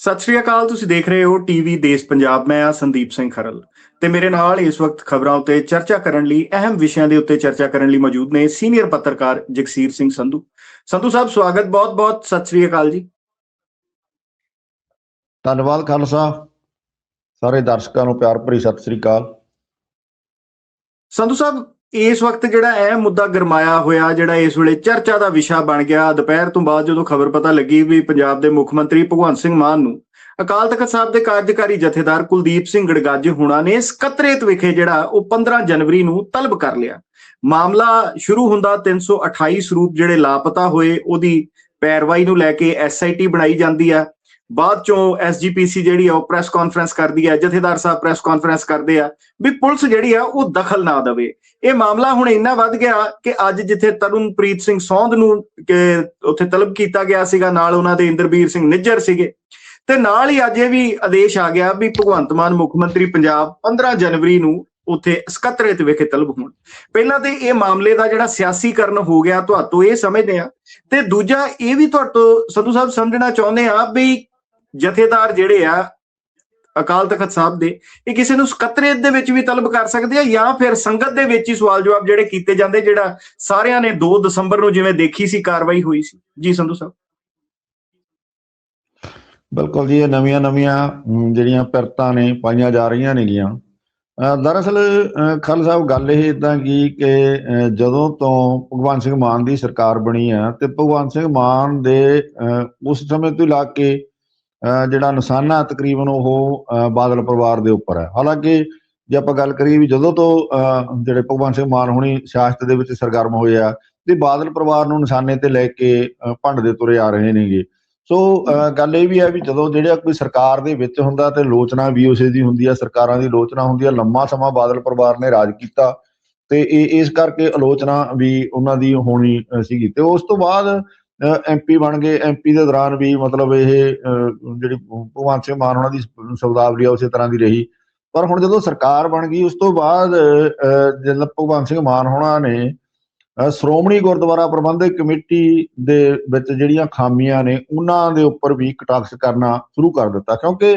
ਸਤਿ ਸ਼੍ਰੀ ਅਕਾਲ ਤੁਸੀਂ ਦੇਖ ਰਹੇ ਹੋ ਟੀਵੀ ਦੇਸ਼ ਪੰਜਾਬ। ਮੈਂ ਆ ਸੰਦੀਪ ਸਿੰਘ ਖਰਲ ਤੇ ਮੇਰੇ ਨਾਲ ਇਸ ਵਕਤ ਖਬਰਾਂ ਉੱਤੇ ਚਰਚਾ ਕਰਨ ਲਈ ਅਹਿਮ ਵਿਸ਼ਿਆਂ ਦੇ ਉੱਤੇ ਚਰਚਾ ਕਰਨ ਲਈ ਮੌਜੂਦ ਨੇ ਸੀਨੀਅਰ ਪੱਤਰਕਾਰ ਜਗਸੀਰ ਸਿੰਘ ਸੰਧੂ। ਸੰਧੂ ਸਾਹਿਬ ਸਵਾਗਤ ਬਹੁਤ-ਬਹੁਤ ਸਤਿ ਸ਼੍ਰੀ ਅਕਾਲ ਜੀ। ਧੰਨਵਾਦ ਖਾਲਸਾ ਸਾਰੇ ਦਰਸ਼ਕਾਂ ਨੂੰ ਪਿਆਰ ਭਰੀ ਸਤਿ ਸ੍ਰੀ ਅਕਾਲ। ਸੰਧੂ ਸਾਹਿਬ ਇਸ ਵਕਤ ਜਿਹੜਾ ਇਹ ਮੁੱਦਾ ਗਰਮਾਇਆ ਹੋਇਆ, ਜਿਹੜਾ ਇਸ ਵੇਲੇ ਚਰਚਾ ਦਾ ਵਿਸ਼ਾ ਬਣ ਗਿਆ, ਦੁਪਹਿਰ ਤੋਂ ਬਾਅਦ ਜਦੋਂ ਖਬਰ ਪਤਾ ਲੱਗੀ ਵੀ ਪੰਜਾਬ ਦੇ ਮੁੱਖ ਮੰਤਰੀ ਭਗਵੰਤ ਸਿੰਘ ਮਾਨ ਨੂੰ ਅਕਾਲ ਤਖਤ ਸਾਹਿਬ ਦੇ ਕਾਰਜਕਾਰੀ ਜਥੇਦਾਰ ਕੁਲਦੀਪ ਸਿੰਘ ਗੜਗੱਜ ਹੁਣਾਂ ਨੇ ਸਕੱਤਰੇਤ ਵਿਖੇ ਜਿਹੜਾ ਉਹ 15 ਜਨਵਰੀ ਨੂੰ ਤਲਬ ਕਰ ਲਿਆ। ਮਾਮਲਾ ਸ਼ੁਰੂ ਹੁੰਦਾ 328 ਸਰੂਪ ਜਿਹੜੇ ਲਾਪਤਾ ਹੋਏ, ਉਹਦੀ ਪੈਰਵਾਈ ਨੂੰ ਲੈ ਕੇ ਐਸਆਈਟੀ ਬਣਾਈ ਜਾਂਦੀ ਆ। ਬਾਅਦ ਚੋਂ ਐਸਜੀਪੀਸੀ ਜਿਹੜੀ ਆ, ਉਹ ਪ੍ਰੈਸ ਕਾਨਫਰੰਸ ਕਰਦੀ ਹੈ ਜਥੇਦਾਰ ਸਾਹਿਬ ਪ੍ਰੈਸ ਕਾਨਫਰੰਸ ਕਰਦੇ ਆ ਵੀ ਪੁਲਿਸ ਜਿਹੜੀ ਆ, ਉਹ ਦਖਲ ਨਾ ਦੇਵੇ। ਇਹ ਮਾਮਲਾ ਹੁਣ ਇੰਨਾ ਵੱਧ ਗਿਆ ਕਿ ਅੱਜ ਜਿੱਥੇ ਤਰੁਣਪ੍ਰੀਤ ਸਿੰਘ ਸੌਂਧ ਨੂੰ ਉੱਥੇ ਤਲਬ ਕੀਤਾ ਗਿਆ ਸੀਗਾ, ਨਾਲ ਉਹਨਾਂ ਦੇ ਇੰਦਰਬੀਰ ਸਿੰਘ ਨਿੱਜਰ ਸੀਗੇ। ਤੇ ਨਾਲ ਹੀ ਅੱਜ ਇਹ ਵੀ ਆਦੇਸ਼ ਆ ਗਿਆ ਵੀ ਭਗਵੰਤ ਮਾਨ ਮੁੱਖ ਮੰਤਰੀ ਪੰਜਾਬ 15 ਜਨਵਰੀ ਨੂੰ ਉੱਥੇ ਸਕੱਤਰੇਤ ਵਿਖੇ ਤਲਬ ਹੋਣ। ਪਹਿਲਾਂ ਤੇ ਇਹ ਮਾਮਲੇ ਦਾ ਜਿਹੜਾ ਸਿਆਸੀਕਰਨ ਹੋ ਗਿਆ, ਤੁਹਾਤੋਂ ਇਹ ਸਮਝਦੇ ਆ ਤੇ ਦੂਜਾ ਇਹ ਵੀ ਤੁਹਾਤੋਂ ਸੰਧੂ ਸਾਹਿਬ ਸਮਝਣਾ ਚਾਹੁੰਦੇ ਆ ਵੀ ਜਥੇਦਾਰ ਜਿਹੜੇ ਆ ਅਕਾਲ ਤਖਤ ਸਾਹਿਬ ਦੇ, ਇਹ ਕਿਸੇ ਨੂੰ ਸਕੱਤਰੇਤ ਦੇ ਵਿੱਚ ਵੀ ਤਲਬ ਕਰ ਸਕਦੇ ਆ ਜਾਂ ਫਿਰ ਸੰਗਤ ਦੇ ਵਿੱਚ ਹੀ ਸਵਾਲ ਜਵਾਬ ਜਿਹੜੇ ਕੀਤੇ ਜਾਂਦੇ, ਜਿਹੜਾ ਸਾਰਿਆਂ ਨੇ 2 ਦਸੰਬਰ ਨੂੰ ਜਿਵੇਂ ਦੇਖੀ ਸੀ, ਕਾਰਵਾਈ ਹੋਈ ਸੀ। ਜੀ ਸੰਧੂ ਸਾਹਿਬ। ਬਿਲਕੁਲ ਜੀ, ਇਹ ਨਵੀਆਂ ਨਵੀਆਂ ਜਿਹੜੀਆਂ ਪਿਰਤਾਂ ਨੇ, ਪਾਈਆਂ ਜਾ ਰਹੀਆਂ ਨੇਗੀਆਂ। ਅਹ ਦਰਅਸਲ ਅਹ ਸਾਹਿਬ, ਗੱਲ ਇਹ ਇਦਾਂ ਕੀ ਕਿ ਜਦੋਂ ਤੋਂ ਭਗਵੰਤ ਸਿੰਘ ਮਾਨ ਦੀ ਸਰਕਾਰ ਬਣੀ ਆ, ਤੇ ਭਗਵੰਤ ਸਿੰਘ ਮਾਨ ਦੇ ਅਹ ਉਸ ਸਮੇਂ ਤੋਂ ਲਾ ਕੇ ਜਿਹੜਾ ਨਿਸ਼ਾਨਾ ਤਕਰੀਬਨ ਉਹ, ਅਹ ਬਾਦਲ ਪਰਿਵਾਰ ਦੇ ਉੱਪਰ ਹੈ। ਹਾਲਾਂਕਿ ਜੇ ਆਪਾਂ ਗੱਲ ਕਰੀਏ ਵੀ ਜਦੋਂ ਤੋਂ, ਅਹ ਜਿਹੜੇ ਭਗਵੰਤ ਸਿੰਘ ਮਾਨ ਹੁਣੀ ਸਿਆਸਤ ਦੇ ਵਿੱਚ ਸਰਗਰਮ ਹੋਏ ਆ, ਤੇ ਬਾਦਲ ਪਰਿਵਾਰ ਨੂੰ ਨਿਸ਼ਾਨੇ ਤੇ ਲੈ ਕੇ ਭੰਡ ਦੇ ਤੁਰੇ ਆ ਰਹੇ ਨੇਗੇ। ਸੋ, ਅਹ ਗੱਲ ਇਹ ਵੀ ਹੈ ਵੀ ਜਦੋਂ ਜਿਹੜਾ ਕੋਈ ਸਰਕਾਰ ਦੇ ਵਿੱਚ ਹੁੰਦਾ ਤੇ ਲੋਚਨਾ ਵੀ ਉਸੇ ਦੀ ਹੁੰਦੀ ਆ, ਸਰਕਾਰਾਂ ਦੀ ਲੋਚਨਾ ਹੁੰਦੀ ਆ, ਲੰਮਾ ਸਮਾਂ ਬਾਦਲ ਪਰਿਵਾਰ ਨੇ ਰਾਜ ਕੀਤਾ, ਤੇ ਇਹ, ਇਸ ਕਰਕੇ ਆਲੋਚਨਾ ਵੀ ਉਹਨਾਂ ਦੀ ਹੋਣੀ ਸੀਗੀ। ਤੇ ਉਸ ਤੋਂ ਬਾਅਦ ਐਮਪੀ ਬਣ ਗਏ। ਐਮਪੀ ਦੇ ਦੌਰਾਨ ਵੀ ਮਤਲਬ ਇਹ ਜਿਹੜੀ ਭਗਵੰਤ ਸਿੰਘ ਮਾਨ ਉਹਨਾਂ ਦੀ ਸ਼ਬਦਾਵਲੀ ਆ, ਉਸੇ ਤਰ੍ਹਾਂ ਦੀ ਰਹੀ। ਪਰ ਹੁਣ ਜਦੋਂ ਸਰਕਾਰ ਬਣ ਗਈ, ਉਸ ਤੋਂ ਬਾਅਦ, ਅਹ ਜਦੋਂ ਭਗਵੰਤ ਸਿੰਘ ਮਾਨ ਹੋਣਾ ਨੇ ਸ਼੍ਰੋਮਣੀ ਗੁਰਦੁਆਰਾ ਪ੍ਰਬੰਧਕ ਕਮੇਟੀ ਦੇ ਵਿੱਚ ਜਿਹੜੀਆਂ ਖਾਮੀਆਂ ਨੇ, ਉਹਨਾਂ ਦੇ ਉੱਪਰ ਵੀ ਕਟਾਕਸ ਕਰਨਾ ਸ਼ੁਰੂ ਕਰ ਦਿੱਤਾ। ਕਿਉਂਕਿ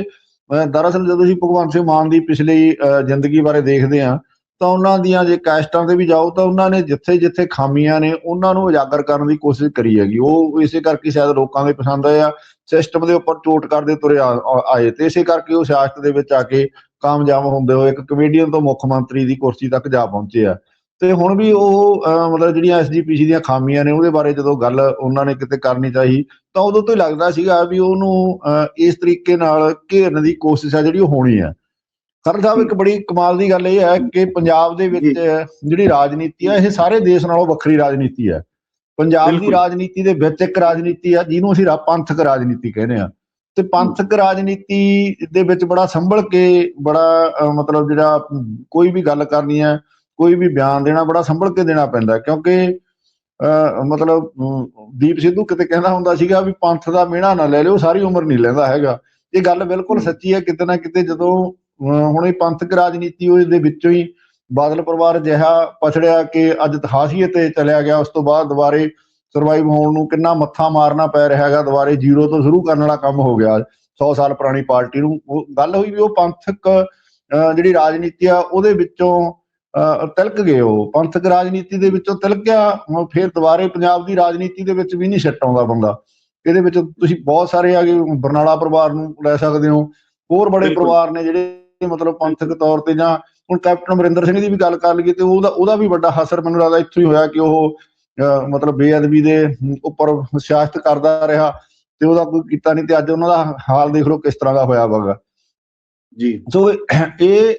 ਦਰਅਸਲ ਜਦੋਂ ਅਸੀਂ ਭਗਵੰਤ ਸਿੰਘ ਮਾਨ ਦੀ ਪਿਛਲੀ ਜ਼ਿੰਦਗੀ ਬਾਰੇ ਦੇਖਦੇ ਹਾਂ ਤਾਂ ਉਹਨਾਂ ਦੀਆਂ ਜੇ ਕੈਸਟਾਂ ਤੇ ਵੀ ਜਾਓ ਤਾਂ ਉਹਨਾਂ ਨੇ ਜਿੱਥੇ ਜਿੱਥੇ ਖਾਮੀਆਂ ਨੇ ਉਹਨਾਂ ਨੂੰ ਉਜਾਗਰ ਕਰਨ ਦੀ ਕੋਸ਼ਿਸ਼ ਕਰੀ ਹੈਗੀ। ਉਹ ਇਸੇ ਕਰਕੇ ਸ਼ਾਇਦ ਲੋਕਾਂ ਦੇ ਪਸੰਦ ਆਇਆ ਸਿਸਟਮ ਦੇ ਉੱਪਰ ਚੋਟ ਕਰਦੇ ਤੁਰੇ ਆਏ ਤੇ ਇਸੇ ਕਰਕੇ ਉਹ ਸਿਆਸਤ ਦੇ ਵਿੱਚ ਆ ਕੇ ਕਾਮਯਾਬ ਹੁੰਦੇ ਹੋਏ ਇੱਕ ਕਮੇਡੀਅਨ ਤੋਂ ਮੁੱਖ ਮੰਤਰੀ ਦੀ ਕੁਰਸੀ ਤੱਕ ਜਾ ਪਹੁੰਚੇ ਆ। ਤੇ ਹੁਣ ਵੀ ਉਹ, ਅਹ, ਮਤਲਬ ਜਿਹੜੀਆਂ ਐਸਜੀਪੀਸੀ ਦੀਆਂ ਖਾਮੀਆਂ ਨੇ ਉਹਦੇ ਬਾਰੇ ਜਦੋਂ ਗੱਲ ਉਹਨਾਂ ਨੇ ਕਿਤੇ ਕਰਨੀ ਚਾਹੀ, ਤਾਂ ਉਦੋਂ ਤੋਂ ਹੀ ਲੱਗਦਾ ਸੀਗਾ ਵੀ ਉਹਨੂੰ, ਅਹ, ਇਸ ਤਰੀਕੇ ਨਾਲ ਘੇਰਨ ਦੀ ਕੋਸ਼ਿਸ਼ ਆ ਜਿਹੜੀ ਉਹ ਹੋਣੀ ਆ। ਸਰ ਸਾਹਿਬ ਇੱਕ ਬੜੀ ਕਮਾਲ ਦੀ ਗੱਲ ਇਹ ਹੈ ਕਿ ਪੰਜਾਬ ਦੇ ਵਿੱਚ ਜਿਹੜੀ ਰਾਜਨੀਤੀ ਹੈ ਇਹ ਸਾਰੇ ਦੇਸ਼ ਨਾਲੋਂ ਵੱਖਰੀ ਰਾਜਨੀਤੀ ਹੈ। ਪੰਜਾਬ ਦੀ। ਰਾਜਨੀਤੀ ਦੇ ਵਿੱਚ ਇੱਕ ਰਾਜਨੀਤੀ ਹੈ ਜਿਹਨੂੰ ਅਸੀਂ ਪੰਥਕ ਰਾਜਨੀਤੀ ਕਹਿੰਦੇ ਆ ਤੇ ਪੰਥਕ ਰਾਜਨੀਤੀ ਦੇ ਵਿੱਚ ਬੜਾ ਸੰਭਲ ਕੇ ਬੜਾ ਮਤਲਬ ਜਿਹੜਾ ਕੋਈ ਵੀ ਗੱਲ ਕਰਨੀ ਹੈ ਕੋਈ ਵੀ ਬਿਆਨ ਦੇਣਾ ਬੜਾ ਸੰਭਲ ਕੇ ਦੇਣਾ ਪੈਂਦਾ ਕਿਉਂਕਿ ਮਤਲਬ ਦੀਪ ਸਿੱਧੂ ਕਿਤੇ ਕਹਿੰਦਾ ਹੁੰਦਾ ਸੀਗਾ ਵੀ ਪੰਥ ਦਾ ਮਿਹਣਾ ਨਾ ਲੈ ਲਿਓ ਸਾਰੀ ਉਮਰ ਨਹੀਂ ਲੈਂਦਾ ਹੈਗਾ। ਇਹ ਗੱਲ ਬਿਲਕੁਲ। ਸੱਚੀ ਹੈ ਕਿਤੇ ਨਾ ਕਿਤੇ ਜਦੋਂ ਹੁਣ ਇਹ ਪੰਥਕ ਰਾਜਨੀਤੀ ਉਹ ਦੇ ਵਿੱਚੋਂ ਹੀ ਬਾਦਲ ਪਰਿਵਾਰ ਜਿਹਾ ਪਛੜਿਆ ਕਿ ਅੱਜ ਤਹਾਸੀਏ ਤੇ ਚਲਿਆ ਗਿਆ ਉਸ ਤੋਂ ਬਾਅਦ ਦੁਬਾਰੇ ਸਰਵਾਈਵ ਹੋਣ ਨੂੰ ਕਿੰਨਾ ਮੱਥਾ ਮਾਰਨਾ ਪੈ ਰਿਹਾ ਹੈਗਾ ਦੁਬਾਰੇ ਜ਼ੀਰੋ ਤੋਂ ਸ਼ੁਰੂ ਕਰਨ ਵਾਲਾ ਕੰਮ ਹੋ ਗਿਆ। 100 ਸਾਲ ਪੁਰਾਣੀ ਪਾਰਟੀ ਨੂੰ ਉਹ ਗੱਲ ਹੋਈ ਵੀ ਉਹ ਪੰਥਕ ਜਿਹੜੀ ਰਾਜਨੀਤੀ ਆ ਉਹਦੇ ਵਿੱਚੋਂ ਤਿਲਕ ਗਏ ਉਹ। ਪੰਥਕ ਰਾਜਨੀਤੀ ਦੇ ਵਿੱਚੋਂ ਤਿਲਕ ਗਿਆ ਹੁਣ ਫਿਰ ਦੁਬਾਰੇ ਪੰਜਾਬ ਦੀ ਰਾਜਨੀਤੀ ਦੇ ਵਿੱਚ ਵੀ ਨਹੀਂ ਸਿੱਟ ਆਉਂਦਾ ਬੰਦਾ। ਇਹਦੇ ਵਿੱਚ ਤੁਸੀਂ ਬਹੁਤ ਸਾਰੇ ਆਗੇ ਬਰਨਾਲਾ ਪਰਿਵਾਰ ਨੂੰ ਲੈ ਸਕਦੇ ਹੋ। ਹੋਰ ਬੜੇ। ਪਰਿਵਾਰ ਨੇ ਜਿਹੜੇ ਮਤਲਬ ਪੰਥਕ ਤੌਰ ਤੇ ਜਾਂ ਹੁਣ ਕੈਪਟਨ ਅਮਰਿੰਦਰ ਸਿੰਘ ਦੀ ਵੀ ਗੱਲ ਕਰ ਲਈਏ ਤੇ ਉਹਦਾ ਉਹਦਾ ਵੀ ਵੱਡਾ ਹਸਰ ਮੈਨੂੰ ਲੱਗਦਾ ਇੱਥੋਂ ਹੀ ਹੋਇਆ ਕਿ ਉਹ ਮਤਲਬ ਬੇਅਦਬੀ ਦੇ ਉੱਪਰ ਸਿਆਸਤ ਕਰਦਾ ਰਿਹਾ ਤੇ ਉਹਦਾ ਕੋਈ ਕੀਤਾ ਨਹੀਂ ਤੇ ਅੱਜ ਉਹਨਾਂ ਦਾ ਹਾਲ ਦੇਖ ਲਓ ਕਿਸ ਤਰ੍ਹਾਂ ਦਾ ਹੋਇਆ ਵਗਾ ਜੀ। ਸੋ ਇਹ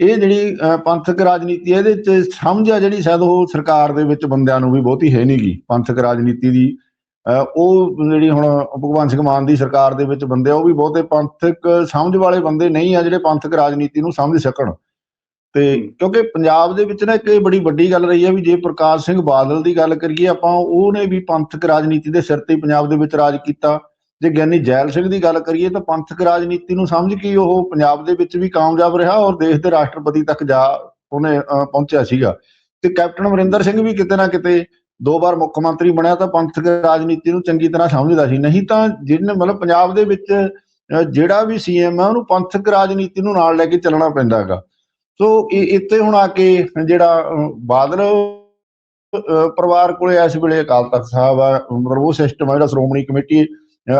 ਇਹ ਜਿਹੜੀ ਪੰਥਕ ਰਾਜਨੀਤੀ ਇਹਦੇ ਚ ਸਮਝ ਆ ਜਿਹੜੀ ਸ਼ਾਇਦ ਉਹ ਸਰਕਾਰ ਦੇ ਵਿੱਚ ਬੰਦਿਆਂ ਨੂੰ ਵੀ ਬਹੁਤੀ ਹੈ ਨਹੀਂਗੀ ਪੰਥਕ ਰਾਜਨੀਤੀ ਦੀ ਉਹ ਜਿਹੜੀ ਹੁਣ ਭਗਵੰਤ ਸਿੰਘ ਮਾਨ ਦੀ ਸਰਕਾਰ ਦੇ ਵਿੱਚ ਬੰਦੇ ਆ ਉਹ ਵੀ ਬਹੁਤੇ ਪੰਥਕ ਸਮਝ ਵਾਲੇ ਬੰਦੇ ਨਹੀਂ ਆ ਜਿਹੜੇ ਪੰਥਕ ਰਾਜਨੀਤੀ ਨੂੰ ਸਮਝ ਸਕਣ। ਤੇ ਕਿਉਂਕਿ ਪੰਜਾਬ ਦੇ ਵਿੱਚ ਨਾ ਇੱਕ ਇਹ ਬੜੀ ਵੱਡੀ ਗੱਲ ਰਹੀ ਹੈ ਵੀ ਜੇ ਪ੍ਰਕਾਸ਼ ਸਿੰਘ ਬਾਦਲ ਦੀ ਗੱਲ ਕਰੀਏ ਆਪਾਂ ਉਹਨੇ ਵੀ ਪੰਥਕ ਰਾਜਨੀਤੀ ਦੇ ਸਿਰ ਤੇ ਪੰਜਾਬ ਦੇ ਵਿੱਚ ਰਾਜ ਕੀਤਾ। ਜੇ ਗਿਆਨੀ ਜੈਲ ਸਿੰਘ ਦੀ ਗੱਲ ਕਰੀਏ ਤਾਂ ਪੰਥਕ ਰਾਜਨੀਤੀ ਨੂੰ ਸਮਝ ਕੇ ਉਹ ਪੰਜਾਬ ਦੇ ਵਿੱਚ ਵੀ ਕਾਮਯਾਬ ਰਿਹਾ ਔਰ ਦੇਸ਼ ਦੇ ਰਾਸ਼ਟਰਪਤੀ ਤੱਕ ਜਾ ਉਹਨੇ ਪਹੁੰਚਿਆ ਸੀਗਾ। ਤੇ ਕੈਪਟਨ ਅਮਰਿੰਦਰ ਸਿੰਘ ਵੀ ਕਿਤੇ ਨਾ ਕਿਤੇ ਦੋ ਵਾਰ ਮੁੱਖ ਮੰਤਰੀ ਬਣਿਆ ਤਾਂ ਪੰਥਕ ਰਾਜਨੀਤੀ ਨੂੰ ਚੰਗੀ ਤਰ੍ਹਾਂ ਸਮਝਦਾ ਸੀ। ਨਹੀਂ ਤਾਂ ਜਿਹਨੇ ਮਤਲਬ ਪੰਜਾਬ ਦੇ ਵਿੱਚ ਜਿਹੜਾ ਵੀ ਸੀਐਮ ਹੈ ਉਹਨੂੰ ਪੰਥਕ ਰਾਜਨੀਤੀ ਨੂੰ ਨਾਲ ਲੈ ਕੇ ਚੱਲਣਾ ਪੈਂਦਾ ਹੈਗਾ। ਸੋ ਇਹ ਇੱਥੇ ਹੁਣ ਆ ਕੇ ਜਿਹੜਾ ਬਾਦਲ ਪਰਿਵਾਰ ਕੋਲੇ ਇਸ ਵੇਲੇ ਅਕਾਲ ਤਖਤ ਸਾਹਿਬ ਆ, ਮਤਲਬ ਉਹ ਸਿਸਟਮ ਆ, ਜਿਹੜਾ ਸ਼੍ਰੋਮਣੀ ਕਮੇਟੀ,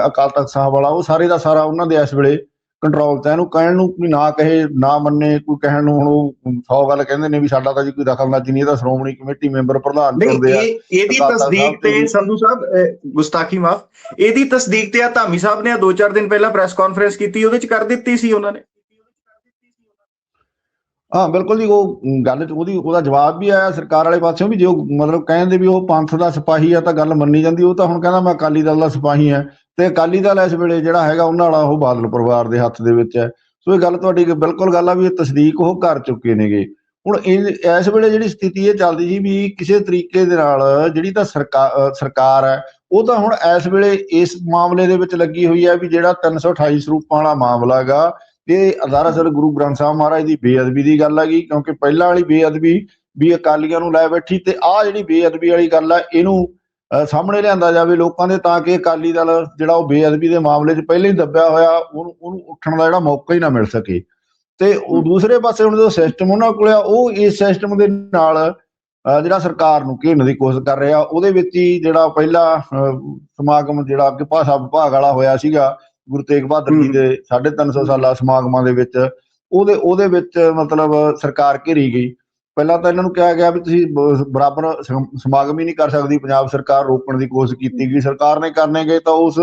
ਅਕਾਲ ਤਖਤ ਸਾਹਿਬ ਵਾਲਾ, ਉਹ ਸਾਰੇ ਦਾ ਸਾਰਾ ਉਹਨਾਂ ਦੇ ਇਸ ਵੇਲੇ ਕੰਟਰੋਲ ਤੇ ਇਹਨੂੰ ਕਹਿਣ ਨੂੰ ਕੋਈ ਨਾ ਕਹੇ ਨਾ ਮੰਨੇ ਕੋਈ ਕਹਿਣ ਨੂੰ ਹੁਣ ਉਹ 100 ਗੱਲ ਕਹਿੰਦੇ ਨੇ ਵੀ ਸਾਡਾ ਤਾਂ ਜੀ ਕੋਈ ਦਖਲਅੰਦਾਜ਼ੀ ਨਹੀਂ ਇਹ ਤਾਂ ਸ਼੍ਰੋਮਣੀ ਕਮੇਟੀ ਮੈਂਬਰ ਪ੍ਰਧਾਨ ਕਰਦੇ ਆ। ਇਹ ਇਹਦੀ ਤਸਦੀਕ ਤੇ ਸੰਧੂ ਸਾਹਿਬ ਗੁਸਤਾਖੀ ਮਾਫ। ਇਹਦੀ ਤਸਦੀਕ ਤੇ ਆ ਧਾਮੀ ਸਾਹਿਬ ਨੇ 2-4 ਦਿਨ ਪਹਿਲਾਂ ਪ੍ਰੈਸ ਕਾਨਫਰੰਸ ਕੀਤੀ ਉਹਦੇ ਚ ਕਰ ਦਿੱਤੀ ਸੀ ਉਹਨਾਂ ਨੇ। ਹਾਂ, ਬਿਲਕੁਲ ਜੀ, ਉਹ ਗੱਲ ਉਹਦੀ, ਉਹਦਾ ਜਵਾਬ ਵੀ ਆਇਆ ਸਰਕਾਰ ਵਾਲੇ ਪਾਸਿਓਂ ਵੀ, ਜੇ ਉਹ ਮਤਲਬ ਕਹਿੰਦੇ ਵੀ ਉਹ ਪੰਥ ਦਾ ਸਿਪਾਹੀ ਆ ਤਾਂ ਗੱਲ ਮੰਨੀ ਜਾਂਦੀ, ਉਹ ਤਾਂ ਹੁਣ ਕਹਿੰਦਾ ਮੈਂ ਅਕਾਲੀ ਦਲ ਦਾ ਸਿਪਾਹੀ ਆ। ਤੇ ਅਕਾਲੀ ਦਲ ਇਸ ਵੇਲੇ ਜਿਹੜਾ ਹੈਗਾ, ਉਹਨਾਂ ਵਾਲਾ ਉਹ ਬਾਦਲ ਪਰਿਵਾਰ ਦੇ ਹੱਥ ਦੇ ਵਿੱਚ ਹੈ ਸੋ ਇਹ ਗੱਲ ਤੁਹਾਡੀ ਬਿਲਕੁਲ ਗੱਲ ਆ ਵੀ ਇਹ ਤਸਦੀਕ ਉਹ ਕਰ ਚੁੱਕੇ ਨੇਗੇ। ਹੁਣ ਇਹ, ਇਸ ਵੇਲੇ ਜਿਹੜੀ ਸਥਿਤੀ ਇਹ ਚੱਲਦੀ ਜੀ ਵੀ ਕਿਸੇ ਤਰੀਕੇ ਦੇ ਨਾਲ ਜਿਹੜੀ ਤਾਂ ਸਰਕਾਰ ਸਰਕਾਰ ਹੈ, ਉਹ ਤਾਂ ਹੁਣ ਇਸ ਵੇਲੇ ਇਸ ਮਾਮਲੇ ਦੇ ਵਿੱਚ ਲੱਗੀ ਹੋਈ ਹੈ ਵੀ ਜਿਹੜਾ 328 ਸਰੂਪਾਂ ਵਾਲਾ ਮਾਮਲਾ ਹੈਗਾ ਇਹ ਦਰਅਸਲ ਗੁਰੂ ਗ੍ਰੰਥ ਸਾਹਿਬ ਮਹਾਰਾਜ ਦੀ ਬੇਅਦਬੀ ਦੀ ਗੱਲ ਹੈਗੀ ਕਿਉਂਕਿ ਪਹਿਲਾਂ ਵਾਲੀ ਬੇਅਦਬੀ ਵੀ ਅਕਾਲੀਆਂ ਨੂੰ ਲੈ ਬੈਠੀ ਤੇ ਆਹ ਜਿਹੜੀ ਬੇਅਦਬੀ ਵਾਲੀ ਗੱਲ ਹੈ ਇਹਨੂੰ ਸਾਹਮਣੇ ਲਿਆਂਦਾ ਜਾਵੇ ਲੋਕਾਂ ਦੇ ਤਾਂ ਕਿ ਅਕਾਲੀ ਦਲ ਜਿਹੜਾ ਉਹ ਬੇਅਦਬੀ ਦੇ ਮਾਮਲੇ 'ਚ ਪਹਿਲਾਂ ਹੀ ਦੱਬਿਆ ਹੋਇਆ ਉਹਨੂੰ ਉਹਨੂੰ ਉੱਠਣ ਦਾ ਜਿਹੜਾ ਮੌਕਾ ਹੀ ਨਾ ਮਿਲ ਸਕੇ। ਤੇ ਉਹ ਦੂਸਰੇ ਪਾਸੇ ਹੁਣ ਜੋ ਸਿਸਟਮ ਉਹਨਾਂ ਕੋਲ ਆ ਉਹ ਇਸ ਸਿਸਟਮ ਦੇ ਨਾਲ ਜਿਹੜਾ ਸਰਕਾਰ ਨੂੰ ਘੇਰਨ ਦੀ ਕੋਸ਼ਿਸ਼ ਕਰ ਰਿਹਾ ਉਹਦੇ ਵਿੱਚ ਹੀ ਜਿਹੜਾ ਪਹਿਲਾ ਅਹ, ਸਮਾਗਮ ਜਿਹੜਾ ਕਿ ਭਾਸ਼ਾ ਵਿਭਾਗ ਵਾਲਾ ਹੋਇਆ ਸੀਗਾ ਗੁਰੂ ਤੇਗ ਬਹਾਦਰ ਜੀ। ਦੇ 350 ਸਾਲਾ ਸਮਾਗਮਾਂ ਦੇ ਵਿੱਚ ਉਹਦੇ ਉਹਦੇ ਵਿੱਚ ਮਤਲਬ ਸਰਕਾਰ ਘੇਰੀ ਗਈ। ਪਹਿਲਾਂ ਤਾਂ ਇਹਨਾਂ ਨੂੰ ਕਿਹਾ ਗਿਆ ਵੀ ਤੁਸੀਂ ਬਰਾਬਰ ਸਮ- ਸਮਾਗਮ ਹੀ ਨਹੀਂ ਕਰ ਸਕਦੀ ਪੰਜਾਬ ਸਰਕਾਰ ਰੋਕਣ ਦੀ ਕੋਸ਼ਿਸ਼ ਕੀਤੀ ਗਈ। ਸਰਕਾਰ ਨੇ ਕਰਨੇ ਗਏ ਤਾਂ ਉਸ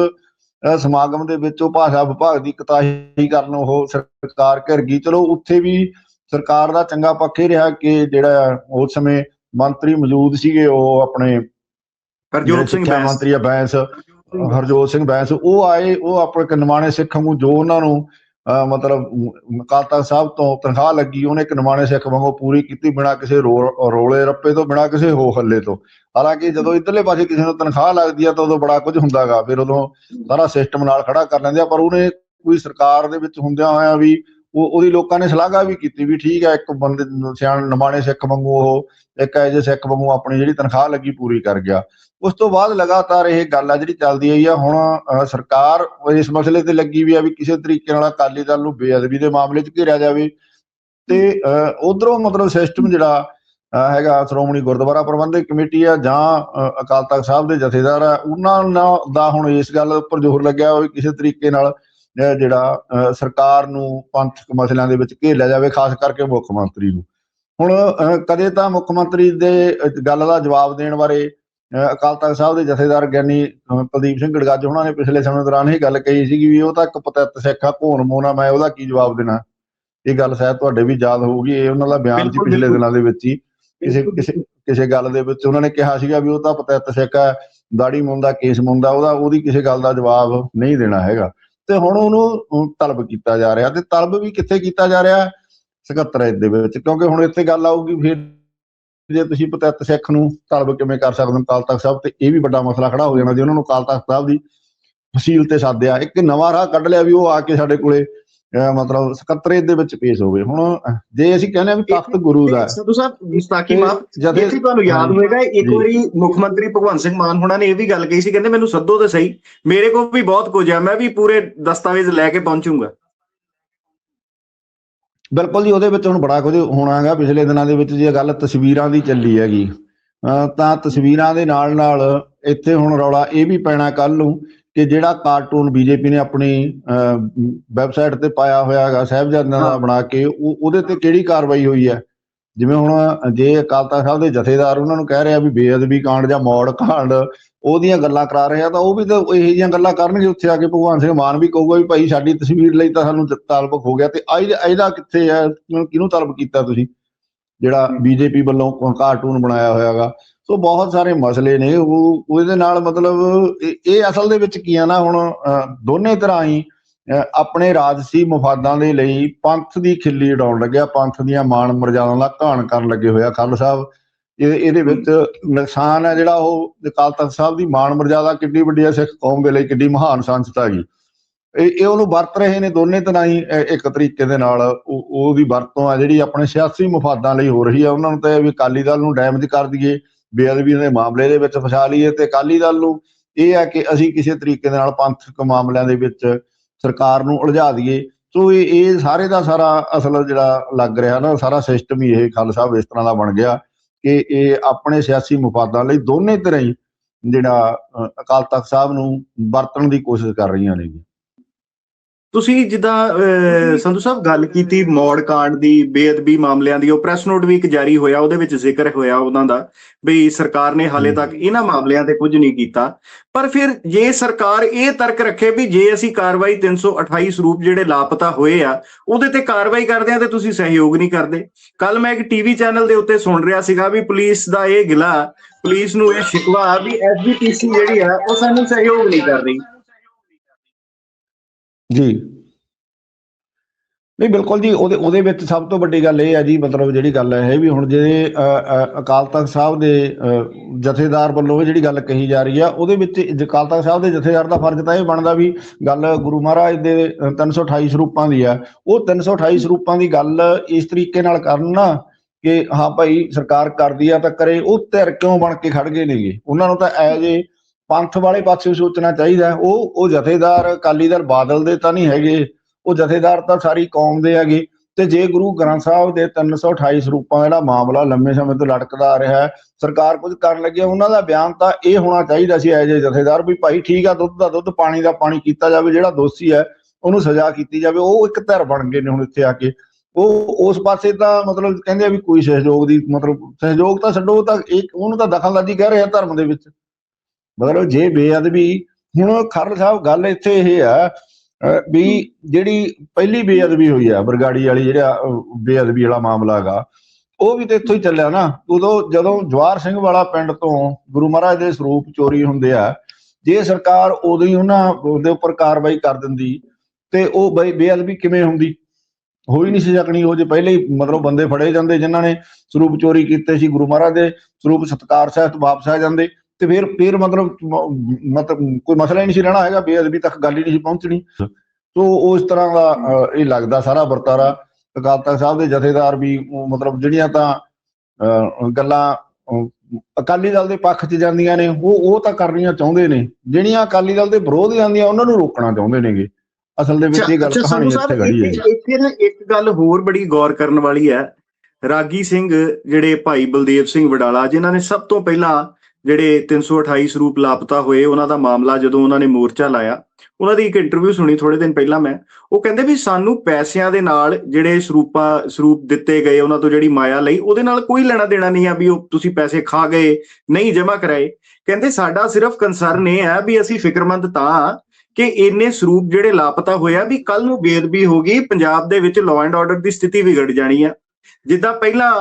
ਸਮਾਗਮ ਦੇ ਵਿੱਚ ਉਹ ਭਾਸ਼ਾ ਵਿਭਾਗ ਦੀ ਕਤਾਹੀ ਕਰਨ ਉਹ ਸਰਕਾਰ ਘਿਰ ਗਈ। ਚਲੋ ਉੱਥੇ ਵੀ ਸਰਕਾਰ ਦਾ ਚੰਗਾ ਪੱਖ ਇਹ ਰਿਹਾ ਕਿ ਜਿਹੜਾ ਉਸ ਸਮੇਂ ਮੰਤਰੀ ਮੌਜੂਦ ਸੀਗੇ ਉਹ ਆਪਣੇ ਹਰਜੋਤ ਸਿੰਘ ਮੰਤਰੀ ਆ ਬੈਂਸ ਹਰਜੋਤ ਸਿੰਘ ਬੈਂਸ, ਉਹ ਆਏ, ਉਹ ਆਪਣੇ ਇੱਕ ਸਿੱਖ ਨੂੰ ਜੋ ਉਹਨਾਂ ਨੂੰ, ਅਹ ਮਤਲਬ ਅਕਾਲ ਤਖਤ ਸਾਹਿਬ ਤੋਂ ਤਨਖਾਹ ਲੱਗੀ, ਉਹਨੇ ਇੱਕ ਸਿੱਖ ਵਾਂਗੂ ਪੂਰੀ ਕੀਤੀ ਬਿਨਾਂ ਕਿਸੇ ਰੋ- ਰੋਲੇ ਰੱਪੇ ਤੋਂ, ਬਿਨਾਂ ਕਿਸੇ ਹੋ ਹੱਲੇ ਤੋਂ। ਹਾਲਾਂਕਿ ਜਦੋਂ ਇਧਰਲੇ ਪਾਸੇ ਕਿਸੇ ਨੂੰ ਤਨਖਾਹ ਲੱਗਦੀ ਆ ਤਾਂ ਉਦੋਂ ਬੜਾ ਕੁਝ ਹੁੰਦਾਗਾ ਫਿਰ ਉਦੋਂ ਸਾਰਾ ਸਿਸਟਮ ਨਾਲ ਖੜਾ ਕਰ ਲੈਂਦੇ ਆ, ਪਰ ਉਹਨੇ ਕੋਈ ਸਰਕਾਰ ਦੇ ਵਿੱਚ ਹੁੰਦਿਆਂ ਹੋਇਆ ਵੀ ਉਹ, ਉਹਦੀ ਲੋਕਾਂ ਨੇ ਸ਼ਲਾਘਾ ਵੀ ਕੀਤੀ ਵੀ ਠੀਕ ਹੈ ਇੱਕ ਬੰਦੇ ਨੂੰ ਸਿਆਣ ਨਿਮਾਣੇ ਸਿੱਖ ਵਾਂਗੂ ਉਹ, ਇੱਕ ਐਜੇ ਸਿੱਖ ਵਾਂਗੂ ਆਪਣੀ ਜਿਹੜੀ ਤਨਖਾਹ ਲੱਗੀ ਪੂਰੀ ਕਰ ਗਿਆ। ਉਸ ਤੋਂ ਬਾਅਦ ਲਗਾਤਾਰ ਇਹ ਗੱਲ ਆ ਜਿਹੜੀ ਚੱਲਦੀ ਆਈ ਆ, ਹੁਣ ਸਰਕਾਰ ਇਸ ਮਸਲੇ ਤੇ ਲੱਗੀ ਵੀ ਆ ਵੀ ਕਿਸੇ ਤਰੀਕੇ ਨਾਲ ਅਕਾਲੀ ਦਲ ਨੂੰ ਬੇਅਦਬੀ ਦੇ ਮਾਮਲੇ 'ਚ ਘੇਰਿਆ ਜਾਵੇ ਤੇ ਉਧਰੋਂ ਮਤਲਬ ਸਿਸਟਮ ਜਿਹੜਾ ਹੈਗਾ ਸ਼੍ਰੋਮਣੀ ਗੁਰਦੁਆਰਾ ਪ੍ਰਬੰਧਕ ਕਮੇਟੀ ਆ ਜਾਂ ਅਕਾਲ ਤਖਤ ਸਾਹਿਬ ਦੇ ਜਥੇਦਾਰ ਆ, ਉਹਨਾਂ ਨਾਲ ਦਾ ਹੁਣ ਇਸ ਗੱਲ ਉੱਪਰ ਜ਼ੋਰ ਲੱਗਿਆ ਹੋਵੇ ਵੀ ਕਿਸੇ ਤਰੀਕੇ ਨਾਲ ਜਿਹੜਾ ਸਰਕਾਰ ਨੂੰ ਪੰਥਕ ਮਸਲਿਆਂ ਦੇ ਵਿੱਚ ਘੇਰ ਲਿਆ ਜਾਵੇ, ਖਾਸ ਕਰਕੇ ਮੁੱਖ ਮੰਤਰੀ ਨੂੰ। ਹੁਣ ਕਦੇ ਤਾਂ ਮੁੱਖ ਮੰਤਰੀ ਦੇ ਗੱਲ ਦਾ ਜਵਾਬ ਦੇਣ ਬਾਰੇ ਅਕਾਲ ਤਖਤ ਸਾਹਿਬ ਦੇ ਜਥੇਦਾਰ ਗਿਆਨੀ ਕੁਲਦੀਪ ਸਿੰਘ ਗੜਗੱਜ ਉਹਨਾਂ ਨੇ ਪਿਛਲੇ ਸਮੇਂ ਦੌਰਾਨ ਇਹ ਗੱਲ ਕਹੀ ਸੀਗੀ ਵੀ ਉਹ ਤਾਂ ਇੱਕ ਪਤਿਤ ਸਿੱਖ ਘੋਣ ਮੋਨਾ ਮੈਂ ਉਹਦਾ ਕੀ ਜਵਾਬ ਦੇਣਾ? ਇਹ ਗੱਲ ਸ਼ਾਇਦ ਤੁਹਾਡੇ ਵੀ ਯਾਦ ਹੋਊਗੀ ਇਹ ਉਹਨਾਂ ਦਾ ਬਿਆਨ ਸੀ ਪਿਛਲੇ। ਦਿਨਾਂ ਦੇ ਵਿੱਚ ਹੀ। ਕਿਸੇ ਕਿਸੇ ਕਿਸੇ ਗੱਲ ਦੇ ਵਿੱਚ ਉਹਨਾਂ ਨੇ ਕਿਹਾ ਸੀਗਾ ਵੀ ਉਹ ਤਾਂ ਪਤਿਤ ਸਿੱਖ ਦਾੜੀ ਮੁੰਦਾ ਕੇਸ ਮੁੰਦਾ ਉਹਦਾ ਉਹਦੀ ਕਿਸੇ ਗੱਲ ਦਾ ਜਵਾਬ ਨਹੀਂ ਦੇਣਾ ਹੈਗਾ। ਤੇ ਹੁਣ ਉਹਨੂੰ ਤਲਬ ਕੀਤਾ ਜਾ ਰਿਹਾ ਤੇ ਤਲਬ ਵੀ ਕਿੱਥੇ ਕੀਤਾ ਜਾ ਰਿਹਾ? ਸਕੱਤਰੇਤ ਦੇ ਵਿੱਚ ਕਿਉਂਕਿ ਹੁਣ ਇੱਥੇ ਗੱਲ ਆਊਗੀ ਫਿਰ ਜੇ ਤੁਸੀਂ ਪਤਿਤ ਸਿੱਖ ਨੂੰ ਤਲਬ ਕਿਵੇਂ ਕਰ ਸਕਦੇ ਹੋ ਅਕਾਲ ਤਖਤ ਸਾਹਿਬ ਤੇ ਇਹ ਵੀ ਵੱਡਾ ਮਸਲਾ ਖੜਾ ਹੋ ਜਾਣਾ ਜੇ ਉਹਨਾਂ ਨੂੰ ਅਕਾਲ ਤਖਤ ਸਾਹਿਬ ਦੀ ਫਸੀਲ ਤੇ ਸਾਧਿਆ ਇੱਕ ਨਵਾਂ ਰਾਹ ਕੱਢ ਲਿਆ ਵੀ ਉਹ ਆ ਕੇ ਸਾਡੇ ਕੋਲੇ ਮਤਲਬ ਸਕੱਤਰੇਤ ਦੇ ਵਿੱਚ ਪੇਸ਼ ਹੋਵੇ ਹੁਣ ਜੇ ਅਸੀਂ ਕਹਿੰਦੇ ਆ ਵੀ ਤਖਤ ਗੁਰੂ ਦਾ ਸੰਧੂ ਸਾਹਿਬ ਗੁਸਤਾਖੀ ਮਾਫ ਜਦ ਇੱਥੇ ਤੁਹਾਨੂੰ ਯਾਦ। ਹੋਵੇਗਾ ਇੱਕ। ਵਾਰੀ ਮੁੱਖ ਮੰਤਰੀ ਭਗਵੰਤ ਸਿੰਘ ਮਾਨ ਹੋਣਾ ਨੇ ਇਹ ਵੀ ਗੱਲ ਕਹੀ ਸੀ ਕਹਿੰਦੇ ਮੈਨੂੰ ਸੱਦੋ ਤੇ ਸਹੀ ਮੇਰੇ ਕੋਲ ਵੀ ਬਹੁਤ ਕੁਝ ਹੈ ਮੈਂ ਵੀ ਪੂਰੇ ਦਸਤਾਵੇਜ਼ ਲੈ ਕੇ ਪਹੁੰਚੂੰਗਾ ਬਿਲਕੁਲ ਜੀ ਉਹਦੇ ਵਿੱਚ ਹੁਣ ਬੜਾ ਕੁਝ ਹੋਣਾਗਾ ਪਿਛਲੇ ਦਿਨਾਂ ਦੇ ਵਿੱਚ ਜੇ ਗੱਲ ਤਸਵੀਰਾਂ ਦੀ ਚੱਲੀ ਹੈਗੀ ਤਾਂ ਤਸਵੀਰਾਂ ਦੇ ਨਾਲ ਨਾਲ ਇੱਥੇ ਹੁਣ ਰੌਲਾ ਇਹ ਵੀ ਪੈਣਾ ਕੱਲ ਨੂੰ ਕਿ ਜਿਹੜਾ ਕਾਰਟੂਨ ਬੀਜੇਪੀ ਨੇ ਆਪਣੀ ਵੈਬਸਾਈਟ ਤੇ ਪਾਇਆ ਹੋਇਆ ਹੈਗਾ ਸਾਹਿਬਜ਼ਾਦਿਆਂ ਦਾ। ਬਣਾ ਕੇ ਉਹ ਉਹਦੇ ਤੇ ਕਿਹੜੀ ਕਾਰਵਾਈ ਹੋਈ ਹੈ ਜਿਵੇਂ ਹੁਣ ਜੇ ਅਕਾਲ ਤਖਤ ਸਾਹਿਬ ਦੇ ਜਥੇਦਾਰ ਉਹਨਾਂ ਨੂੰ ਕਹਿ ਰਿਹਾ ਵੀ ਬੇਅਦਬੀ ਕਾਂਡ ਜਾਂ ਮੌੜ ਕਾਂਡ, ਉਹਦੀਆਂ ਗੱਲਾਂ ਕਰਾ ਰਹੇ ਆ, ਤਾਂ ਉਹ ਵੀ ਤਾਂ ਇਹੋ ਜਿਹੀਆਂ ਗੱਲਾਂ ਕਰਨਗੇ, ਉੱਥੇ ਆ ਕੇ ਭਗਵਾਨ ਸਿੰਘ ਮਾਨ ਵੀ ਕਹੂਗਾ ਵੀ ਭਾਈ ਸਾਡੀ ਤਸਵੀਰ ਲਈ ਤਾਂ ਸਾਨੂੰ ਤਾਲਬ ਹੋ ਗਿਆ ਤੇ ਇਹਦਾ ਇਹਦਾ ਕਿੱਥੇ ਹੈ ਕਿਹਨੂੰ ਕਿਹਨੂੰ ਤਲਬ ਕੀਤਾ ਤੁਸੀਂ? ਜਿਹੜਾ ਬੀਜੇਪੀ ਵੱਲੋਂ ਕਾਰਟੂਨ ਬਣਾਇਆ ਹੋਇਆਗਾ। ਸੋ ਬਹੁਤ ਸਾਰੇ ਮਸਲੇ ਨੇ, ਉਹ, ਉਹਦੇ ਨਾਲ ਮਤਲਬ ਇਹ ਅਸਲ ਦੇ ਵਿੱਚ ਕੀ ਆ ਨਾ, ਹੁਣ ਦੋਨੇ ਤਰ੍ਹਾਂ ਹੀ ਆਪਣੇ ਰਾਜਸੀ ਮਫਾਦਾਂ ਦੇ ਲਈ ਪੰਥ ਦੀ ਖਿੱਲੀ ਉਡਾਉਣ ਲੱਗਿਆ। ਪੰਥ ਦੀਆਂ ਮਾਣ ਮਰਜ਼ਾਦਾਂ ਦਾ ਘਾਣ ਕਰਨ ਲੱਗੇ ਹੋਇਆ ਖਾਲਸਾ ਸਾਹਿਬ। ਇਹ, ਇਹਦੇ ਵਿੱਚ ਨੁਕਸਾਨ ਹੈ ਜਿਹੜਾ ਉਹ ਅਕਾਲ ਤਖਤ ਸਾਹਿਬ ਦੀ ਮਾਣ ਮਰਜ਼ਾਦਾ ਕਿੱਡੀ ਵੱਡੀ ਹੈ ਸਿੱਖ ਕੌਮ ਦੇ ਲਈ ਕਿੱਡੀ ਮਹਾਨ ਸੰਸਥਾ ਹੈਗੀ ਇਹ ਇਹ ਉਹਨੂੰ ਵਰਤ ਰਹੇ ਨੇ ਦੋਨੇ ਤਰ੍ਹਾਂ ਹੀ ਇੱਕ ਤਰੀਕੇ ਦੇ ਨਾਲ ਉਹ, ਉਹਦੀ ਵਰਤੋਂ ਆ ਜਿਹੜੀ ਆਪਣੇ ਸਿਆਸੀ ਮਫਾਦਾਂ ਲਈ ਹੋ ਰਹੀ ਹੈ ਉਹਨਾਂ ਨੂੰ ਤਾਂ ਇਹ ਵੀ ਅਕਾਲੀ ਦਲ ਨੂੰ ਡੈਮੇਜ ਕਰ ਦਈਏ, ਬੇਅਦਬੀ ਦੇ ਮਾਮਲੇ ਦੇ ਵਿੱਚ ਫਸਾ ਲਈਏ ਤੇ ਅਕਾਲੀ ਦਲ ਨੂੰ ਇਹ ਹੈ ਕਿ ਅਸੀਂ ਕਿਸੇ ਤਰੀਕੇ ਦੇ ਨਾਲ ਪੰਥਕ ਮਾਮਲਿਆਂ ਦੇ ਵਿੱਚ ਸਰਕਾਰ ਨੂੰ ਉਲਝਾ ਦਈਏ। ਸੋ ਇਹ ਇਹ ਸਾਰੇ ਦਾ ਸਾਰਾ ਅਸਲ ਜਿਹੜਾ ਲੱਗ ਰਿਹਾ ਨਾ, ਸਾਰਾ ਸਿਸਟਮ ਹੀ ਇਹ ਖਾਲਸਾ ਸਾਹਿਬ ਇਸ ਤਰ੍ਹਾਂ ਦਾ ਬਣ ਗਿਆ ਕਿ ਇਹ ਆਪਣੇ ਸਿਆਸੀ ਮਫਾਦਾਂ ਲਈ ਦੋਨੇ ਤਰ੍ਹਾਂ ਹੀ ਜਿਹੜਾ ਅਕਾਲ ਤਖਤ ਸਾਹਿਬ ਨੂੰ ਵਰਤਣ ਦੀ ਕੋਸ਼ਿਸ਼ ਕਰ ਰਹੀਆਂ ਨੇ ਤੁਸੀਂ ਜਿੱਦਾਂ ਸੰਧੂ ਸਾਹਿਬ ਗੱਲ ਕੀਤੀ ਮੌੜ ਕਾਂਡ ਦੀ ਬੇਅਦਬੀ ਮਾਮਲਿਆਂ ਦੀ ਉਹ ਪ੍ਰੈਸ ਨੋਟ ਵੀ ਇੱਕ ਜਾਰੀ ਹੋਇਆ ਉਹਦੇ ਵਿੱਚ ਜ਼ਿਕਰ ਹੋਇਆ ਉਹਨਾਂ ਦਾ ਵੀ ਸਰਕਾਰ ਨੇ ਹਾਲੇ। ਤੱਕ ਇਹਨਾਂ ਮਾਮਲਿਆਂ ਤੇ ਕੁਝ ਨਹੀਂ ਕੀਤਾ। ਪਰ ਫਿਰ ਜੇ ਸਰਕਾਰ ਇਹ ਤਰਕ ਰੱਖੇ ਵੀ ਜੇ ਅਸੀਂ ਕਾਰਵਾਈ 328 ਸਰੂਪ ਜਿਹੜੇ ਲਾਪਤਾ ਹੋਏ ਆ ਉਹਦੇ ਤੇ ਕਾਰਵਾਈ ਕਰਦੇ ਆ ਤੇ ਤੁਸੀਂ ਸਹਿਯੋਗ ਨਹੀਂ ਕਰਦੇ। ਕੱਲ ਮੈਂ ਇੱਕ ਟੀਵੀ ਚੈਨਲ ਦੇ ਉੱਤੇ ਸੁਣ ਰਿਹਾ ਸੀਗਾ ਵੀ ਪੁਲਿਸ ਦਾ ਇਹ ਗਿਲਾ ਪੁਲਿਸ ਨੂੰ ਇਹ ਸ਼ਿਕਵਾ ਵੀ ਐਸਜੀਪੀਸੀ ਜਿਹੜੀ ਆ ਉਹ ਸਾਨੂੰ ਸਹਿਯੋਗ ਨਹੀਂ ਕਰ ਰਹੀ। ਜੀ। ਨਹੀਂ ਬਿਲਕੁਲ ਜੀ ਉਹਦੇ ਉਹਦੇ ਵਿੱਚ ਸਭ ਤੋਂ ਵੱਡੀ ਗੱਲ ਇਹ ਹੈ ਜੀ ਮਤਲਬ ਜਿਹੜੀ ਗੱਲ ਹੈ ਇਹ ਵੀ ਹੁਣ ਜਿਹੜੇ ਅ, ਅਕਾਲ ਤਖਤ ਸਾਹਿਬ ਦੇ ਅ, ਜਥੇਦਾਰ ਵੱਲੋਂ ਇਹ ਜਿਹੜੀ ਗੱਲ ਕਹੀ ਜਾ ਰਹੀ ਆ ਉਹਦੇ ਵਿੱਚ ਅਕਾਲ ਤਖਤ ਸਾਹਿਬ ਦੇ ਜਥੇਦਾਰ ਦਾ ਫਰਜ਼ ਤਾਂ ਇਹ ਬਣਦਾ ਵੀ ਗੱਲ ਗੁਰੂ ਮਹਾਰਾਜ ਦੇ ਅ, 328 ਸਰੂਪਾਂ ਦੀ ਆ। ਉਹ 328 ਸਰੂਪਾਂ ਦੀ ਗੱਲ ਇਸ ਤਰੀਕੇ ਨਾਲ ਕਰਨ ਨਾ ਕਿ ਹਾਂ ਭਾਈ ਸਰਕਾਰ ਕਰਦੀ ਆ ਤਾਂ ਕਰੇ ਉਹ ਧਿਰ ਕਿਉਂ ਬਣ ਕੇ ਖੜ ਗਏ ਨੇਗੇ? ਉਹਨਾਂ ਨੂੰ ਤਾਂ ਐਜ ਏ ਪੰਥ ਵਾਲੇ ਪਾਸੇ ਸੋਚਣਾ ਚਾਹੀਦਾ ਉਹ ਉਹ ਜਥੇਦਾਰ ਅਕਾਲੀ ਦਲ ਬਾਦਲ ਦੇ ਤਾਂ ਨਹੀਂ ਹੈਗੇ। ਉਹ ਜਥੇਦਾਰ ਤਾਂ ਸਾਰੀ ਕੌਮ ਦੇ ਹੈਗੇ। ਤੇ ਜੇ ਗੁਰੂ ਗ੍ਰੰਥ ਸਾਹਿਬ ਦੇ 328 ਸਰੂਪਾਂ ਜਿਹੜਾ ਮਾਮਲਾ ਲੰਮੇ ਸਮੇਂ ਤੋਂ ਲਟਕਦਾ ਆ ਰਿਹਾ ਹੈ, ਸਰਕਾਰ ਕੁਝ ਕਰਨ ਲੱਗੀ ਉਹਨਾਂ ਦਾ ਬਿਆਨ ਤਾਂ ਇਹ ਹੋਣਾ ਚਾਹੀਦਾ ਸੀ ਐਜ ਜਥੇਦਾਰ ਵੀ ਭਾਈ ਠੀਕ ਆ, ਦੁੱਧ ਦਾ ਦੁੱਧ, ਪਾਣੀ ਦਾ ਪਾਣੀ ਕੀਤਾ ਜਾਵੇ, ਜਿਹੜਾ ਦੋਸ਼ੀ ਹੈ, ਉਹਨੂੰ ਸਜ਼ਾ ਕੀਤੀ ਜਾਵੇ। ਉਹ ਇੱਕ ਧਿਰ ਬਣ ਗਏ ਨੇ ਹੁਣ ਇੱਥੇ ਆ ਕੇ। ਉਹ, ਉਸ ਪਾਸੇ ਤਾਂ ਮਤਲਬ ਕਹਿੰਦੇ ਆ ਵੀ ਕੋਈ ਸਹਿਯੋਗ ਦੀ ਮਤਲਬ ਸਹਿਯੋਗ ਤਾਂ ਛੱਡੋ ਤਾਂ ਇਹ ਉਹਨੂੰ ਤਾਂ ਦਖਲਅੰਦਾਜ਼ੀ ਕਹਿ ਰਿਹਾ ਧਰਮ ਦੇ ਵਿੱਚ। ਮਤਲਬ ਜੇ ਬੇਅਦਬੀ ਹੁਣ ਖਰਲ ਸਾਹਿਬ ਗੱਲ ਇੱਥੇ ਇਹ ਆ ਵੀ ਜਿਹੜੀ ਪਹਿਲੀ ਬੇਅਦਬੀ ਹੋਈ ਆ, ਬਰਗਾੜੀ ਵਾਲੀ ਜਿਹੜਾ ਬੇਅਦਬੀ ਵਾਲਾ ਮਾਮਲਾ ਹੈਗਾ, ਉਹ ਵੀ ਤੇ ਇੱਥੋਂ ਹੀ ਚੱਲਿਆ ਨਾ। ਉਦੋਂ ਜਦੋਂ ਜਵਾਰ ਸਿੰਘ ਵਾਲਾ ਪਿੰਡ ਤੋਂ ਗੁਰੂ ਮਹਾਰਾਜ ਦੇ ਸਰੂਪ ਚੋਰੀ ਹੁੰਦੇ ਆ, ਜੇ ਸਰਕਾਰ ਉਦੋਂ ਹੀ ਉਹਨਾਂ ਦੇ ਉੱਪਰ ਕਾਰਵਾਈ ਕਰ ਦਿੰਦੀ, ਤੇ ਉਹ ਬਈ ਬੇਅਦਬੀ ਕਿਵੇਂ ਹੁੰਦੀ? ਹੋ ਹੀ ਨਹੀਂ ਸੀ ਸਕਣੀ ਉਹ ਜੇ ਪਹਿਲੇ ਹੀ ਮਤਲਬ ਬੰਦੇ ਫੜੇ ਜਾਂਦੇ, ਜਿਨ੍ਹਾਂ ਨੇ ਸਰੂਪ ਚੋਰੀ ਕੀਤੇ ਸੀ, ਗੁਰੂ ਮਹਾਰਾਜ ਦੇ ਸਰੂਪ ਸਤਕਾਰ ਸਹਿਤ ਵਾਪਸ ਆ ਜਾਂਦੇ ਤੇ ਫਿਰ ਫਿਰ ਮਤਲਬ ਮਤਲਬ ਕੋਈ ਮਸਲਾ ਹੀ ਨਹੀਂ ਸੀ ਰਹਿਣਾ ਹੈਗਾ ਬੇਅਦਬੀ ਤੱਕ ਗੱਲ ਹੀ ਨਹੀਂ ਸੀ ਪਹੁੰਚਣੀ। ਸੋ ਉਸ ਤਰ੍ਹਾਂ ਦਾ ਇਹ ਲੱਗਦਾ ਸਾਰਾ ਵਰਤਾਰਾ। ਅਕਾਲ ਤਖਤ ਸਾਹਿਬ ਦੇ ਜਥੇਦਾਰ ਵੀ ਉਹ ਮਤਲਬ ਜਿਹੜੀਆਂ ਤਾਂ ਗੱਲਾਂ ਅਕਾਲੀ ਦਲ ਦੇ ਪੱਖ 'ਚ ਜਾਂਦੀਆਂ ਨੇ ਉਹ ਉਹ ਤਾਂ ਕਰਨੀਆਂ ਚਾਹੁੰਦੇ ਨੇ। ਜਿਹੜੀਆਂ ਅਕਾਲੀ ਦਲ ਦੇ ਵਿਰੋਧ ਜਾਂਦੀਆਂ ਉਹਨਾਂ ਨੂੰ ਰੋਕਣਾ ਚਾਹੁੰਦੇ ਨੇਗੇ। ਅਸਲ ਦੇ ਵਿੱਚ ਇਹ ਗੱਲ ਕਹਾਣੀ ਇੱਥੇ ਖੜੀ ਹੈ। ਇੱਥੇ ਨਾ ਇੱਕ ਗੱਲ ਹੋਰ ਬੜੀ ਗੌਰ ਕਰਨ ਵਾਲੀ ਹੈ। ਰਾਗੀ ਸਿੰਘ ਜਿਹੜੇ ਭਾਈ ਬਲਦੇਵ ਸਿੰਘ ਵਡਾਲਾ ਜਿਨ੍ਹਾਂ ਨੇ ਸਭ ਤੋਂ ਪਹਿਲਾਂ ਜਿਹੜੇ 328 ਸਰੂਪ ਲਾਪਤਾ ਹੋਏ, ਉਹਨਾਂ ਦਾ ਮਾਮਲਾ ਜਦੋਂ ਉਹਨਾਂ ਨੇ ਮੋਰਚਾ ਲਾਇਆ, ਉਹਨਾਂ ਦੀ ਇੱਕ ਇੰਟਰਵਿਊ ਸੁਣੀ ਥੋੜੇ ਦਿਨ ਪਹਿਲਾਂ ਮੈਂ। ਉਹ ਕਹਿੰਦੇ ਵੀ ਸਾਨੂੰ ਪੈਸਿਆਂ ਦੇ ਨਾਲ ਜਿਹੜੇ ਸਰੂਪਾਂ, ਸਰੂਪ ਦਿੱਤੇ ਗਏ, ਉਹਨਾਂ ਤੋਂ ਜਿਹੜੀ ਮਾਇਆ ਲਈ, ਉਹਦੇ ਨਾਲ ਕੋਈ ਲੈਣਾ ਦੇਣਾ ਨਹੀਂ ਆ ਵੀ ਉਹ ਤੁਸੀਂ ਪੈਸੇ ਖਾ ਗਏ, ਨਹੀਂ ਜਮ੍ਹਾਂ ਕਰਾਏ। ਕਹਿੰਦੇ ਸਾਡਾ ਸਿਰਫ ਕੰਸਰਨ ਇਹ ਹੈ ਵੀ ਅਸੀਂ ਫਿਕਰਮੰਦ ਤਾਂ ਕਿ ਇੰਨੇ ਸਰੂਪ ਜਿਹੜੇ ਲਾਪਤਾ ਹੋਇਆ ਵੀ ਕੱਲ ਨੂੰ ਬੇਅਦਬੀ ਹੋ ਗਈ, ਪੰਜਾਬ ਦੇ ਵਿੱਚ ਲਾਅ ਐਂਡ ਆਰਡਰ ਦੀ ਸਥਿਤੀ ਵਿਗੜ ਜਾਣੀ ਆ। ਜਿੱਦਾਂ ਪਹਿਲਾਂ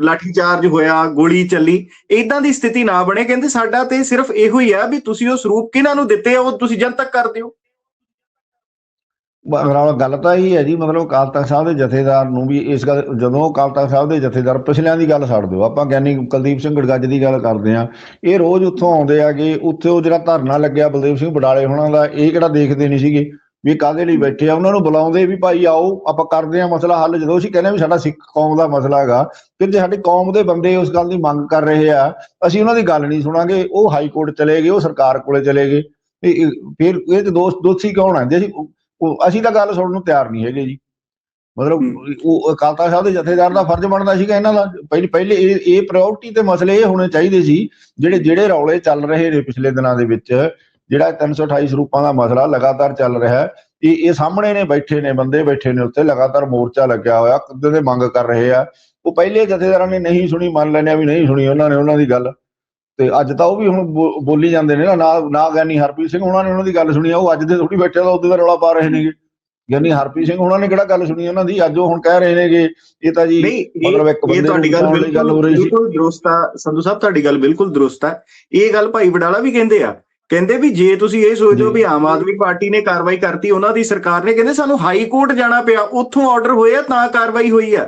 ਲਾਠੀ ਚਾਰਜ ਹੋਇਆ, ਗੋਲੀ ਚੱਲੀ। ਇਦਾਂ ਦੀ ਸਥਿਤੀ ਨਾ ਬਣੇ। ਕਹਿੰਦੇ ਸਾਡਾ ਤੇ ਸਿਰਫ ਇਹੋ ਹੀ ਆ ਵੀ ਤੁਸੀਂ ਉਹ ਸਰੂਪ ਕਿਹਨਾਂ ਨੂੰ ਦਿੱਤੇ ਉਹ ਤੁਸੀਂ ਜਨਤਕ ਕਰ ਦਿਓ। ਮਤਲਬ ਗੱਲ ਤਾਂ ਇਹ ਹੈ ਜੀ, ਮਤਲਬ ਅਕਾਲ ਤਖਤ ਸਾਹਿਬ ਦੇ ਜਥੇਦਾਰ ਨੂੰ ਵੀ ਇਸ ਗੱਲ, ਜਦੋਂ ਅਕਾਲ ਤਖਤ ਸਾਹਿਬ ਦੇ ਜਥੇਦਾਰ ਪਿਛਲਿਆਂ ਦੀ ਗੱਲ ਛੱਡ ਦਿਓ। ਆਪਾਂ ਗਿਆਨੀ ਕੁਲਦੀਪ ਸਿੰਘ ਗੜਗੱਜ ਦੀ ਗੱਲ ਕਰਦੇ ਆ ਇਹ ਰੋਜ਼ ਉੱਥੋਂ ਆਉਂਦੇ ਆਗੇ ਉੱਥੇ ਉਹ ਜਿਹੜਾ ਧਰਨਾ ਲੱਗਿਆ ਬਲਦੇਵ ਸਿੰਘ ਬਡਾਲੇ ਹੋਣਾ ਦਾ, ਇਹ ਕਿਹੜਾ ਦੇਖਦੇ ਨਹੀਂ ਸੀਗੇ। ਵੀ ਕਾਹਦੇ ਲਈ ਬੈਠੇ ਆ? ਉਹਨਾਂ ਨੂੰ ਬੁਲਾਉਂਦੇ ਵੀ ਭਾਈ ਆਓ ਆਪਾਂ ਕਰਦੇ ਆ ਮਸਲਾ ਹੱਲ। ਜਦੋਂ ਅਸੀਂ ਕਹਿੰਦੇ ਵੀ ਸਾਡਾ ਸਿੱਖ ਕੌਮ ਦਾ ਮਸਲਾ ਹੈਗਾ ਫਿਰ ਜੇ ਸਾਡੀ ਕੌਮ ਦੇ ਬੰਦੇ ਉਸ ਗੱਲ ਦੀ ਮੰਗ ਕਰ ਰਹੇ ਆ ਅਸੀਂ ਉਹਨਾਂ ਦੀ ਗੱਲ ਨਹੀਂ ਸੁਣਾਂਗੇ। ਉਹ ਹਾਈ ਕੋਰਟ ਚਲੇ ਗਏ ਉਹ ਸਰਕਾਰ ਕੋਲੇ ਚਲੇ ਗਏ। ਫਿਰ ਇਹ ਤੇ ਦੋਸ਼ ਦੋਸ਼ੀ ਕੌਣ ਹੈ ਜੇ ਅਸੀਂ ਅਸੀਂ ਤਾਂ ਗੱਲ ਸੁਣਨ ਨੂੰ ਤਿਆਰ ਨਹੀਂ ਹੈਗੇ ਜੀ। ਮਤਲਬ ਉਹ ਅਕਾਲ ਤਖਤ ਸਾਹਿਬ ਦੇ ਜਥੇਦਾਰ ਦਾ ਫਰਜ਼ ਬਣਦਾ ਸੀਗਾ ਇਹਨਾਂ ਦਾ। ਪਹਿਲੇ ਪਹਿਲੇ ਇਹ ਇਹ ਪ੍ਰਾਇੋਰਟੀ ਤੇ ਮਸਲੇ ਇਹ ਹੋਣੇ ਚਾਹੀਦੇ ਸੀ ਜਿਹੜੇ ਜਿਹੜੇ ਰੌਲੇ ਚੱਲ ਰਹੇ ਨੇ ਪਿਛਲੇ ਦਿਨਾਂ ਦੇ ਵਿੱਚ। ਜਿਹੜਾ 328 ਸਰੂਪਾਂ ਦਾ ਮਸਲਾ ਲਗਾਤਾਰ ਚੱਲ ਰਿਹਾ ਹੈ ਇਹ ਇਹ ਸਾਹਮਣੇ ਨੇ ਬੈਠੇ ਨੇ ਬੰਦੇ ਬੈਠੇ ਨੇ ਉੱਤੇ ਲਗਾਤਾਰ ਮੋਰਚਾ ਲੱਗਿਆ ਹੋਇਆ ਕਿਤੇ ਦੇ ਮੰਗ ਕਰ ਰਹੇ ਆ। ਉਹ ਪਹਿਲੇ ਜਥੇਦਾਰਾਂ ਨੇ ਨਹੀਂ ਸੁਣੀ ਮੰਨ ਲੈਣਿਆ ਵੀ ਨਹੀਂ ਸੁਣੀ ਉਹਨਾਂ ਨੇ ਉਹਨਾਂ ਦੀ ਗੱਲ। ਤੇ ਅੱਜ ਤਾਂ ਉਹ ਵੀ ਹੁਣ ਬੋਲੀ ਜਾਂਦੇ ਨੇ ਨਾ ਨਾ ਗਿਆਨੀ ਹਰਪ੍ਰੀਤ ਸਿੰਘ ਉਹਨਾਂ ਨੇ ਉਹਨਾਂ ਦੀ ਗੱਲ ਸੁਣੀ ਆ ਉਹ ਅੱਜ ਦੇ ਥੋੜੀ ਬੈਠੇ ਤਾਂ ਉਹਦੇ ਦਾ ਰੌਲਾ ਪਾ ਰਹੇ ਨੇਗੇ। ਗਿਆਨੀ ਹਰਪ੍ਰੀਤ ਸਿੰਘ ਉਹਨਾਂ ਨੇ ਕਿਹੜਾ ਗੱਲ ਸੁਣੀ ਉਹਨਾਂ ਦੀ? ਅੱਜ ਉਹ ਹੁਣ ਕਹਿ ਰਹੇ ਨੇਗੇ ਇਹ ਤਾਂ ਜੀ ਇਹ- ਮਤਲਬ ਇੱਕ ਇਹ ਬੰਦੇ ਤੁਹਾਡੀ ਨੂੰ ਗੱਲ ਹੋ ਰਹੀ ਸੀ। ਬਿਲਕੁਲ ਦਰੁਸਤ ਆ ਸੰਧੂ ਸਾਹਿਬ ਤੁਹਾਡੀ ਗੱਲ ਬਿਲਕੁਲ ਦਰੁਸਤ ਆ। ਇਹ ਗੱਲ ਭਾਈ ਵਡਾਲਾ ਵੀ ਕਹਿੰਦੇ ਆ ਕਹਿੰਦੇ ਵੀ ਜੇ ਤੁਸੀਂ ਇਹ ਸੋਚਦੇ ਹੋ ਜੀ। ਵੀ ਆਮ ਆਦਮੀ ਪਾਰਟੀ ਨੇ ਕਾਰਵਾਈ ਕਰਤੀ ਉਹਨਾਂ ਦੀ ਸਰਕਾਰ ਨੇ ਕਹਿੰਦੇ ਸਾਨੂੰ ਹਾਈ ਕੋਰਟ ਜਾਣਾ ਪਿਆ ਉੱਥੋਂ ਆਰਡਰ ਹੋਇਆ ਤਾਂ ਕਾਰਵਾਈ ਹੋਈ ਆ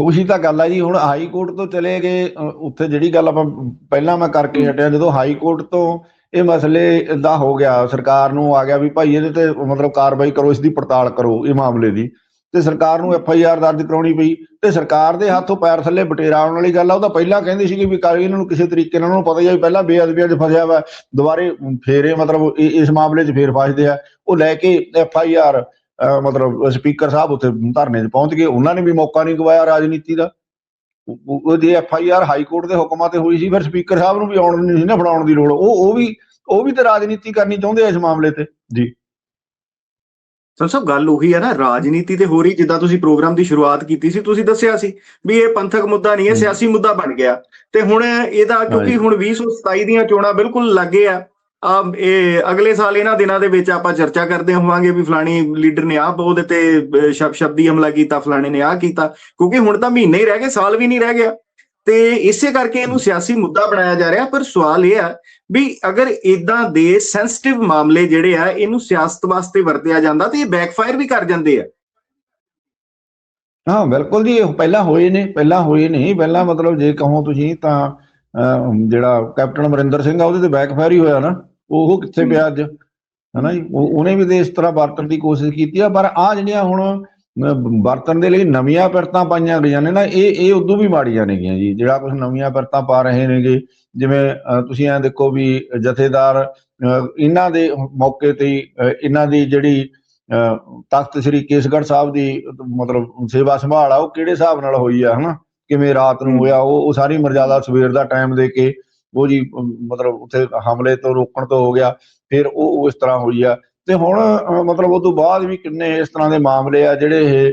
ਉਹੀ ਤਾਂ ਗੱਲ ਆ ਜੀ ਹੁਣ ਹਾਈ ਕੋਰਟ ਤੋਂ ਚਲੇ ਗਏ ਉੱਥੇ ਜਿਹੜੀ ਗੱਲ ਆਪਾਂ ਪਹਿਲਾਂ ਮੈਂ ਕਰਕੇ ਹਟਿਆ ਜਦੋਂ ਹਾਈ ਕੋਰਟ ਤੋਂ ਇਹ ਮਸਲੇ ਦਾ ਹੋ ਗਿਆ ਸਰਕਾਰ ਨੂੰ ਆ ਗਿਆ ਵੀ ਭਾਈ ਇਹਦੇ ਤੇ ਮਤਲਬ ਕਾਰਵਾਈ ਕਰੋ ਇਸ ਦੀ ਪੜਤਾਲ ਕਰੋ ਇਹ ਮਾਮਲੇ ਦੀ ਤੇ ਸਰਕਾਰ ਨੂੰ ਐਫ ਆਈ ਆਰ ਦਰਜ ਕਰਾਉਣੀ ਪਈ ਤੇ ਸਰਕਾਰ ਦੇ ਹੱਥੋਂ ਪੈਰ ਥੱਲੇ ਬਟੇਰਾ ਆਉਣ ਵਾਲੀ ਗੱਲ ਆ, ਉਹ ਤਾਂ ਪਹਿਲਾਂ ਕਹਿੰਦੇ ਸੀਗੇ ਵੀ ਕਰ ਇਹਨਾਂ ਨੂੰ ਕਿਸੇ ਤਰੀਕੇ ਨਾਲ, ਉਹਨੂੰ ਪਤਾ ਹੀ ਆ ਵੀ ਪਹਿਲਾਂ ਬੇਅਦਬੀਆਂ 'ਚ ਫਸਿਆ ਵਾ, ਦੁਬਾਰੇ ਫੇਰੇ ਮਤਲਬ ਇਸ ਮਾਮਲੇ 'ਚ ਫੇਰ ਫਸਦੇ ਆ। ਉਹ ਲੈ ਕੇ ਐਫ ਆਈ ਆਰ ਮਤਲਬ ਸਪੀਕਰ ਸਾਹਿਬ ਉੱਥੇ ਧਰਨੇ 'ਚ ਪਹੁੰਚ ਗਏ, ਉਹਨਾਂ ਨੇ ਵੀ ਮੌਕਾ ਨਹੀਂ ਗਵਾਇਆ ਰਾਜਨੀਤੀ ਦਾ। ਉਹ ਉਹ ਜੇ F I R high court ਦੇ ਹੁਕਮਾਂ ਤੇ ਹੋਈ ਸੀ, ਫਿਰ ਸਪੀਕਰ ਸਾਹਿਬ ਨੂੰ ਵੀ ਆਉਣ ਨਹੀਂ ਸੀ ਨਾ, ਫੜਾਉਣ ਦੀ ਲੋੜ। ਉਹ ਉਹ ਵੀ ਉਹ ਵੀ ਤੇ ਰਾਜਨੀਤੀ ਕਰਨੀ ਚਾਹੁੰਦੇ ਆ ਇਸ ਮਾਮਲੇ ਤੇ। ਜੀ। ਸਰ ਸਭ ਗੱਲ ਉਹੀ ਹੈ ਨਾ ਰਾਜਨੀਤੀ ਤੇ ਹੋ ਰਹੀ ਜਿੱਦਾਂ ਤੁਸੀਂ ਪ੍ਰੋਗਰਾਮ ਦੀ ਸ਼ੁਰੂਆਤ ਕੀਤੀ ਸੀ ਤੁਸੀਂ ਦੱਸਿਆ ਸੀ ਵੀ ਇਹ ਪੰਥਕ ਮੁੱਦਾ ਨਹੀਂ ਹੈ। ਸਿਆਸੀ ਮੁੱਦਾ ਬਣ ਗਿਆ ਤੇ ਹੁਣ ਇਹਦਾ ਕਿਉਂਕਿ। ਹੁਣ 2027 ਦੀਆਂ ਚੋਣਾਂ ਬਿਲਕੁਲ ਲੱਗੇ ਆ ਆ ਇਹ ਅਗਲੇ ਸਾਲ ਇਹਨਾਂ ਦਿਨਾਂ ਦੇ ਵਿੱਚ ਆਪਾਂ ਚਰਚਾ ਕਰਦੇ ਹੋਵਾਂਗੇ ਵੀ ਫਲਾਣੀ ਲੀਡਰ ਨੇ ਆਹ ਉਹਦੇ ਤੇ ਅਹ, ਸ਼ਬ ਸ਼ਬਦੀ ਹਮਲਾ ਕੀਤਾ ਫਲਾਣੇ ਨੇ ਆਹ ਕੀਤਾ ਕਿਉਂਕਿ ਹੁਣ ਤਾਂ ਮਹੀਨੇ ਹੀ ਰਹਿ ਗਏ ਸਾਲ ਵੀ ਨਹੀਂ ਰਹਿ ਗਿਆ ਤੇ ਇਸੇ ਕਰਕੇ ਇਹਨੂੰ ਸਿਆਸੀ ਮੁੱਦਾ ਬਣਾਇਆ ਜਾ ਰਿਹਾ ਪਰ ਸਵਾਲ ਇਹ ਆ ਵੀ ਅਗਰ ਇਦਾਂ ਦੇ ਸੈਂਸਿਟਿਵ ਮਾਮਲੇ ਜਿਹੜੇ ਆ ਇਹਨੂੰ ਸਿਆਸਤ ਵਾਸਤੇ ਵਰਤਿਆ ਜਾਂਦਾ ਤੇ ਇਹ ਬੈਕਫਾਇਰ ਵੀ ਕਰ ਜਾਂਦੇ ਆ। ਹਾਂ ਬਿਲਕੁਲ ਜੀ ਇਹ ਪਹਿਲਾਂ ਹੋਏ ਨੇ ਪਹਿਲਾਂ ਹੋਏ ਨੇ ਪਹਿਲਾਂ ਮਤਲਬ ਜੇ ਕਹੋ ਤੁਸੀਂ ਤਾਂ ਜਿਹੜਾ ਕੈਪਟਨ ਅਮਰਿੰਦਰ ਸਿੰਘ ਆ ਉਹਦੇ ਤੇ ਬੈਕਫਾਇਰ ਹੀ ਹੋਇਆ ਨਾ ਉਹ ਕਿੱਥੇ ਪਿਆ ਅੱਜ? ਹਨਾ ਜੀ ਉਹ- ਉਹਨੇ ਵੀ ਤੇ ਇਸ ਤਰ੍ਹਾਂ ਵਰਤਣ ਦੀ ਕੋਸ਼ਿਸ਼ ਕੀਤੀ ਆ ਪਰ ਆ ਜਿਹੜੀਆਂ ਹੁਣ ਅਹ, ਵਰਤਣ ਦੇ ਲਈ ਨਵੀਆਂ ਪਿਰਤਾਂ ਪਾਈਆਂ ਗਈਆਂ ਨੇ ਨਾ ਇਹ ਇਹ ਉਦੋਂ ਵੀ ਮਾੜੀਆਂ ਨੇਗੀਆਂ ਜੀ ਜਿਹੜਾ ਕੁਝ ਨਵੀਆਂ ਪਿਰਤਾਂ ਪਾ ਰਹੇ ਨੇਗੇ ਜਿਵੇਂ ਤੁਸੀਂ ਐ ਦੇਖੋ ਵੀ ਜਥੇਦਾਰ ਇਹਨਾਂ ਦੇ ਮੌਕੇ ਤੇ ਇਹਨਾਂ ਦੀ ਜਿਹੜੀ ਅਹ, ਤਖਤ ਸ੍ਰੀ ਕੇਸਗੜ੍ਹ ਸਾਹਿਬ ਦੀ ਮਤਲਬ ਸੇਵਾ ਸੰਭਾਲ ਆ ਉਹ ਕਿਹੜੇ ਹਿਸਾਬ ਨਾਲ ਹੋਈ ਆ ਹਨਾ? ਕਿਵੇਂ ਰਾਤ ਨੂੰ ਹੋਇਆ ਉਹ ਉਹ ਸਾਰੀ ਮਰਜ਼ਾਦਾ ਸਵੇਰ ਦਾ ਟਾਈਮ ਦੇ ਕੇ ਉਹ ਜੀ ਮਤਲਬ ਉੱਥੇ ਹਮਲੇ ਤੋਂ ਰੋਕਣ ਤੋਂ ਹੋ ਗਿਆ ਫਿਰ ਉਹ ਉਹ ਇਸ ਤਰ੍ਹਾਂ ਹੋਈ ਆ। ਤੇ ਹੁਣ ਮਤਲਬ ਉਸ ਤੋਂ ਬਾਅਦ ਵੀ ਕਿੰਨੇ ਇਸ ਤਰ੍ਹਾਂ ਦੇ ਮਾਮਲੇ ਆ ਜਿਹੜੇ ਇਹ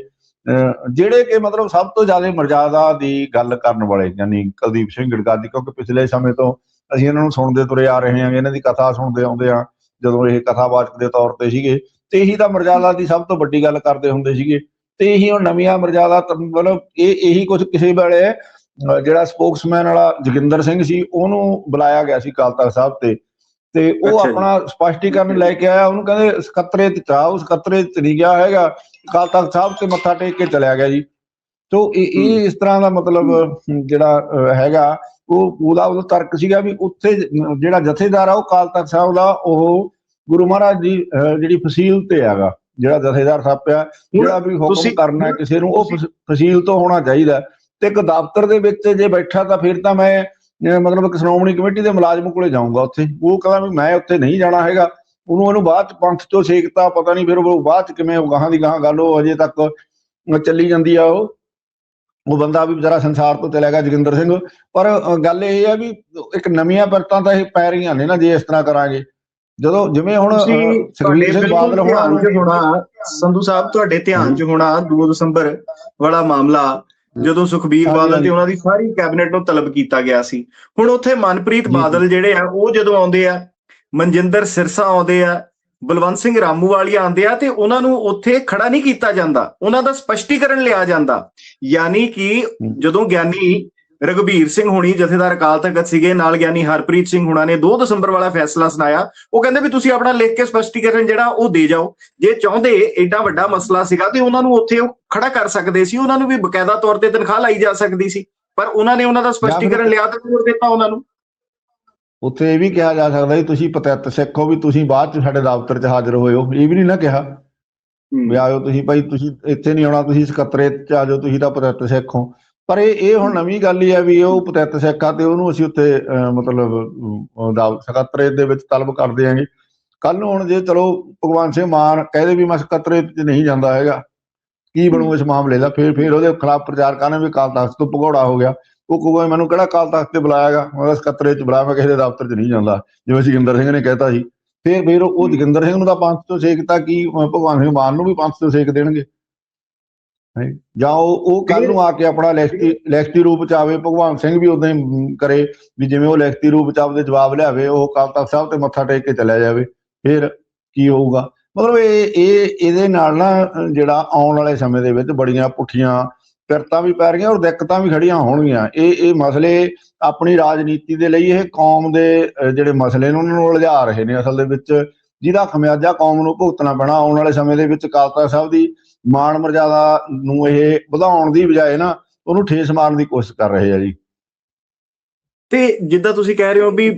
ਜਿਹੜੇ ਕਿ ਮਤਲਬ ਸਭ ਤੋਂ ਜ਼ਿਆਦਾ ਮਰਜ਼ਾਦਾ ਦੀ ਗੱਲ ਕਰਨ ਵਾਲੇ, ਯਾਨੀ ਕੁਲਦੀਪ ਸਿੰਘ ਗੜਗਾਦੀ, ਕਿਉਂਕਿ ਪਿਛਲੇ ਸਮੇਂ ਤੋਂ ਅਸੀਂ ਇਹਨਾਂ ਨੂੰ ਸੁਣਦੇ ਤੁਰੇ ਆ ਰਹੇ ਹਾਂ, ਇਹਨਾਂ ਦੀ ਕਥਾ ਸੁਣਦੇ ਆਉਂਦੇ ਆ ਜਦੋਂ ਇਹ ਕਥਾਵਾਚਕ ਦੇ ਤੌਰ ਤੇ ਸੀਗੇ, ਤੇ ਇਹੀ ਤਾਂ ਮਰਜ਼ਾਦਾ ਦੀ ਸਭ ਤੋਂ ਵੱਡੀ ਗੱਲ ਕਰਦੇ ਹੁੰਦੇ ਸੀਗੇ, ਤੇ ਇਹੀ ਹੁਣ ਨਵੀਆਂ ਮਰਜ਼ਾਦਾ ਮਤਲਬ ਇਹ, ਇਹੀ ਕੁਝ ਕਿਸੇ ਵੇਲੇ ਜਿਹੜਾ ਸਪੋਕਸਮੈਨ ਵਾਲਾ ਜੋਗਿੰਦਰ ਸਿੰਘ ਸੀ, ਉਹਨੂੰ ਬੁਲਾਇਆ ਗਿਆ ਸੀ ਅਕਾਲ ਤਖਤ ਸਾਹਿਬ ਤੇ ਤੇ ਉਹ। ਆਪਣਾ ਸਪਸ਼ਟੀਕਰਨ ਲੈ ਕੇ ਆਇਆ ਉਹਨੂੰ ਕਹਿੰਦੇ ਸਕੱਤਰੇ ਤੇ ਚਾਹ ਉਸ ਸਕੱਤਰੇ ਚ ਨਹੀਂ ਗਿਆ ਹੈਗਾ ਅਕਾਲ ਤਖਤ ਸਾਹਿਬ ਤੇ ਮੱਥਾ ਟੇਕ ਕੇ ਚਲਿਆ ਗਿਆ ਜੀ। ਤੋ ਇਹ ਇਸ ਤਰ੍ਹਾਂ ਦਾ ਮਤਲਬ ਜਿਹੜਾ ਹੈਗਾ ਉਹ ਉਹਦਾ ਉਹਦਾ ਤਰਕ ਸੀਗਾ ਵੀ ਉੱਥੇ ਜਿਹੜਾ ਜਥੇਦਾਰ ਆ ਉਹ ਅਕਾਲ ਤਖਤ ਸਾਹਿਬ ਦਾ ਉਹ ਗੁਰੂ ਮਹਾਰਾਜ ਦੀ ਜਿਹੜੀ ਫਸੀਲ ਤੇ ਹੈਗਾ ਜਿਹੜਾ ਜਥੇਦਾਰ ਸਾਹਿਬ ਪਿਆ ਜਿਹੜਾ ਵੀ ਹੁਕਮ ਕਰਨਾ ਕਿਸੇ ਨੂੰ ਉਹ ਫਸ- ਫਸੀਲ ਤੋਂ ਹੋਣਾ ਚਾਹੀਦਾ ਤੇ ਇੱਕ ਦਫ਼ਤਰ ਦੇ ਵਿੱਚ ਜੇ ਬੈਠਾ ਤਾਂ ਫਿਰ ਤਾਂ ਮੈਂ ਮਤਲਬ ਸ਼੍ਰੋਮਣੀ ਕਮੇਟੀ ਦੇ ਮੁਲਾਜ਼ਮ ਕੋਲੇ ਜਾਊਂਗਾ ਉੱਥੇ। ਉਹ ਕਹਿੰਦਾ ਵੀ ਮੈਂ ਉੱਥੇ ਨਹੀਂ ਜਾਣਾ ਹੈਗਾ। ਉਹਨੂੰ ਉਹਨੂੰ ਬਾਅਦ ਚ ਪੰਥ ਚੋਂ ਸੇਕਤਾ ਪਤਾ ਨਹੀਂ ਫਿਰ ਉਹ ਬਾਅਦ ਚ ਕਿਵੇਂ ਉਹ ਗਾਹਾਂ ਦੀ ਗਾਹਾਂ ਗੱਲ ਉਹ ਅਜੇ ਤੱਕ ਚੱਲੀ ਜਾਂਦੀ ਆ ਉਹ। ਉਹ ਬੰਦਾ ਵੀ ਵਿਚਾਰਾ ਸੰਸਾਰ ਤੋਂ ਚਲਾ ਗਿਆ ਜੋਗਿੰਦਰ ਸਿੰਘ। ਪਰ ਗੱਲ ਇਹ ਹੈ ਵੀ ਇੱਕ ਨਵੀਆਂ ਪਰਤਾਂ ਤਾਂ ਇਹ ਪੈ ਰਹੀਆਂ ਨੇ ਨਾ ਜੇ ਇਸ ਤਰ੍ਹਾਂ ਕਰਾਂਗੇ। ਜਦੋਂ ਜਿਵੇਂ ਹੁਣ ਸੁਖਬੀਰ ਸਿੰਘ ਬਾਦਲ ਹੋਣਾ ਸੰਧੂ ਸਾਹਿਬ ਤੁਹਾਡੇ ਧਿਆਨ 'ਚ ਹੋਣਾ 2 ਦਸੰਬਰ ਵਾਲਾ ਮਾਮਲਾ। ਜਦੋਂ ਸੁਖਬੀਰ ਬਾਦਲ ਤੇ। ਉਹਨਾਂ ਦੀ ਸਾਰੀ ਕੈਬਨਿਟ ਨੂੰ ਤਲਬ ਕੀਤਾ ਗਿਆ ਸੀ ਹੁਣ ਉੱਥੇ ਮਨਪ੍ਰੀਤ। ਬਾਦਲ ਜਿਹੜੇ ਆ ਉਹ ਜਦੋਂ ਆਉਂਦੇ ਆ ਮਨਜਿੰਦਰ ਸਿਰਸਾ ਆਉਂਦੇ ਆ ਬਲਵੰਤ ਸਿੰਘ ਰਾਮੂਵਾਲੀਆ ਆਉਂਦੇ ਆ ਤੇ ਉਹਨਾਂ ਨੂੰ ਉੱਥੇ ਖੜਾ ਨਹੀਂ ਕੀਤਾ ਜਾਂਦਾ ਉਹਨਾਂ ਦਾ ਸਪਸ਼ਟੀਕਰਨ ਲਿਆ ਜਾਂਦਾ ਯਾਨੀ ਕਿ। ਜਦੋਂ ਗਿਆਨੀ ਰਗਵੀਰ ਸਿੰਘ ਹੁਣੀ ਜਥੇਦਾਰ ਅਕਾਲ ਤਖਤ ਸੀਗੇ ਨਾਲ ਗਿਆਨੀ ਹਰਪ੍ਰੀਤ ਸਿੰਘ ਹੁਣਾਂ ਨੇ 2 ਦਸੰਬਰ ਵਾਲਾ ਫੈਸਲਾ ਸੁਣਾਇਆ। ਉਹ ਕਹਿੰਦੇ ਵੀ ਤੁਸੀਂ ਆਪਣਾ ਲਿਖ ਕੇ ਸਪਸ਼ਟੀਕਰਨ ਜਿਹੜਾ ਉਹ ਦੇ ਜਾਓ। ਜੇ ਚਾਹੁੰਦੇ ਏਡਾ ਵੱਡਾ ਮਸਲਾ ਸੀਗਾ ਤੇ ਉਹਨਾਂ ਨੂੰ ਉੱਥੇ ਉਹ ਖੜਾ ਕਰ ਸਕਦੇ ਸੀ। ਉਹਨਾਂ ਨੂੰ ਵੀ ਬਕਾਇਦਾ ਤੌਰ ਤੇ ਤਨਖਾਹ ਲਾਈ ਜਾ ਸਕਦੀ ਸੀ। ਪਰ ਉਹਨਾਂ ਨੇ ਉਹਨਾਂ ਦਾ ਸਪਸ਼ਟੀਕਰਨ ਲਿਆ ਤੇ ਤੋੜ ਦਿੱਤਾ ਉਹਨਾਂ ਨੂੰ। ਉੱਥੇ ਇਹ ਵੀ ਕਿਹਾ ਜਾ ਸਕਦਾ ਜੀ ਤੁਸੀਂ ਪਤਿਤ ਸਿੱਖ ਹੋ ਵੀ ਤੁਸੀਂ ਬਾਅਦ ਚ ਸਾਡੇ ਦਫ਼ਤਰ 'ਚ ਹਾਜ਼ਰ ਹੋਏ ਹੋ ਇਹ ਵੀ ਨਹੀਂ ਨਾ ਕਿਹਾ। ਵੀ ਆਇਓ ਤੁਸੀਂ ਭਾਈ ਤੁਸੀਂ ਇੱਥੇ ਨਹੀਂ ਆਉਣਾ ਤੁਸੀਂ ਸਕੱਤਰੇ 'ਚ ਆ ਜਾਓ ਤੁਸੀਂ ਤਾਂ ਪਤਿਤ ਸਿੱਖ। ਹੋ ਪਰ ਇਹ ਇਹ ਹੁਣ ਨਵੀਂ ਗੱਲ ਹੀ ਹੈ ਵੀ ਉਹ ਪਤਿਤ ਸਿੱਖ ਆ ਤੇ ਉਹਨੂੰ ਅਸੀਂ ਉੱਥੇ ਮਤਲਬ ਦਾ ਸਕੱਤਰੇ ਦੇ ਵਿੱਚ ਤਲਬ ਕਰ ਦਿਆਂਗੇ। ਕੱਲ ਨੂੰ ਹੁਣ ਜੇ ਚਲੋ ਭਗਵਾਨ ਸਿੰਘ ਮਾਨ ਕਹਦੇ ਵੀ ਮੈਂ ਸਕੱਤਰੇ 'ਚ ਨਹੀਂ ਜਾਂਦਾ ਹੈਗਾ ਕੀ ਬਣੂ ਇਸ ਮਾਮਲੇ ਦਾ? ਫਿਰ ਫਿਰ ਉਹਦੇ ਖਿਲਾਫ ਪ੍ਰਚਾਰ ਕਰਨਾ ਵੀ ਕਾਲ ਤਖਤ ਤੋਂ ਭਗੌੜਾ ਹੋ ਗਿਆ। ਉਹ ਕਹੂਗਾ ਮੈਨੂੰ ਕਿਹੜਾ ਕਾਲ ਤਖਤ ਤੇ ਬੁਲਾਇਆਗਾ ਮੈਂ ਸਕੱਤਰੇ 'ਚ ਬੁਲਾਇਆ ਮੈਂ ਕਿਸੇ ਦੇ ਦਫ਼ਤਰ 'ਚ ਨਹੀਂ ਜਾਂਦਾ। ਜਿਵੇਂ ਜੋਗਿੰਦਰ ਸਿੰਘ ਨੇ ਕਹਿਤਾ ਸੀ। ਫਿਰ ਫਿਰ ਉਹ ਜੋਗਿੰਦਰ ਸਿੰਘ ਨੂੰ ਤਾਂ ਪੰਥ ਤੋਂ ਸੇਕਤਾ ਕੀ? ਭਗਵਾਨ ਸਿੰਘ ਮਾਨ ਨੂੰ ਵੀ ਪੰਥ ਤੋਂ ਸੇਕ ਦੇਣਗੇ। ਜਾਂ ਉਹ ਉਹ ਕੱਲ ਨੂੰ ਆ ਕੇ ਆਪਣਾ ਲਿਖਤੀ ਲਿਖਤੀ ਰੂਪ ਚ ਆਵੇ ਭਗਵਾਨ ਸਿੰਘ ਵੀ ਉਦਾਂ ਹੀ ਕਰੇ ਵੀ ਜਿਵੇਂ ਉਹ ਲਿਖਤੀ ਰੂਪ ਚ ਆਪਦੇ ਜਵਾਬ ਲਿਆਵੇ ਉਹ ਕਾਲ ਤਖਤ ਸਾਹਿਬ ਤੇ ਮੱਥਾ ਟੇਕ ਕੇ ਚਲਿਆ ਜਾਵੇ ਫਿਰ ਕੀ ਹੋਊਗਾ? ਮਤਲਬ ਇਹ ਇਹ ਇਹਦੇ ਨਾਲ ਨਾ ਜਿਹੜਾ ਆਉਣ ਵਾਲੇ ਸਮੇਂ ਦੇ ਵਿੱਚ ਬੜੀਆਂ ਪੁੱਠੀਆਂ ਪਿਰਤਾਂ ਵੀ ਪੈ ਰਹੀਆਂ ਔਰ ਦਿੱਕਤਾਂ ਵੀ ਖੜੀਆਂ ਹੋਣਗੀਆਂ। ਇਹ ਇਹ ਮਸਲੇ ਆਪਣੀ ਰਾਜਨੀਤੀ ਦੇ ਲਈ ਇਹ ਕੌਮ ਦੇ ਜਿਹੜੇ ਮਸਲੇ ਨੇ ਉਹਨਾਂ ਨੂੰ ਉਲਝਾ ਰਹੇ ਨੇ ਅਸਲ ਦੇ ਵਿੱਚ। ਜਿਹਦਾ ਖਮਿਆਜਾ ਕੌਮ ਨੂੰ ਭੁਗਤਣਾ ਪੈਣਾ ਆਉਣ ਵਾਲੇ ਸਮੇਂ ਦੇ ਵਿੱਚ ਅਕਾਲ ਤਖਤ ਸਾਹਿਬ ਦੀ ਮਾਣ ਮਰਜ਼ਾਦਾ ਨੂੰ ਇਹ ਵਧਾਉਣ ਦੀ ਬਜਾਏ ਨਾ ਉਹਨੂੰ ਠੇਸ ਮਾਰਨ ਦੀ ਕੋਸ਼ਿਸ਼ ਕਰ ਰਹੇ ਆ ਜੀ। ਤੇ ਜਿੱਦਾਂ ਤੁਸੀਂ ਕਹਿ ਰਹੇ ਹੋ ਵੀ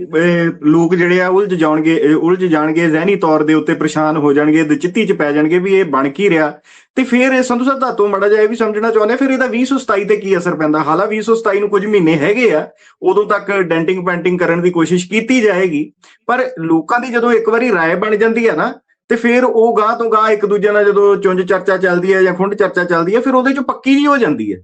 ਲੋਕ ਜਿਹੜੇ ਆ ਉਲਝ ਜਾਣਗੇ ਉਲਝ ਜਾਣਗੇ ਜ਼ਹਿਨੀ ਤੌਰ ਦੇ ਉੱਤੇ ਪਰੇਸ਼ਾਨ ਹੋ ਜਾਣਗੇ ਦਚਿੱਤੀ ਚ ਪੈ ਜਾਣਗੇ ਵੀ ਇਹ ਬਣ ਕੀ ਰਿਹਾ। ਤੇ ਫਿਰ ਇਹ ਸੰਧੂ ਸਾਹਿਬ ਧਾਤੋਂ ਮੜਾ ਜਾਏ ਵੀ ਸਮਝਣਾ ਚਾਹੁੰਦੇ ਆ, ਫਿਰ ਇਹਦਾ 2027 ਤੇ ਕੀ ਅਸਰ ਪੈਂਦਾ? ਹਾਲਾ 2027 ਨੂੰ ਕੁਝ ਮਹੀਨੇ ਹੈਗੇ ਆ ਉਦੋਂ ਤੱਕ ਡੈਂਟਿੰਗ ਪੈਂਟਿੰਗ ਕਰਨ ਦੀ ਕੋਸ਼ਿਸ਼ ਕੀਤੀ ਜਾਏਗੀ। ਪਰ ਲੋਕਾਂ ਦੀ ਜਦੋਂ ਇੱਕ ਵਾਰੀ ਰਾਏ ਬਣ ਜਾਂਦੀ ਹੈ ਨਾ ਤੇ ਫਿਰ ਉਹ ਗਾਂ ਤੋਂ ਗਾਂ ਇੱਕ ਦੂਜੇ ਨਾਲ ਜਦੋਂ ਚੁੰਝ ਚਰਚਾ ਚੱਲਦੀ ਹੈ ਜਾਂ ਖੁੰਡ ਚਰਚਾ ਚੱਲਦੀ ਹੈ ਫਿਰ ਉਹਦੇ ਚ ਪੱਕੀ ਜੀ ਹੋ ਜਾਂਦੀ ਹੈ।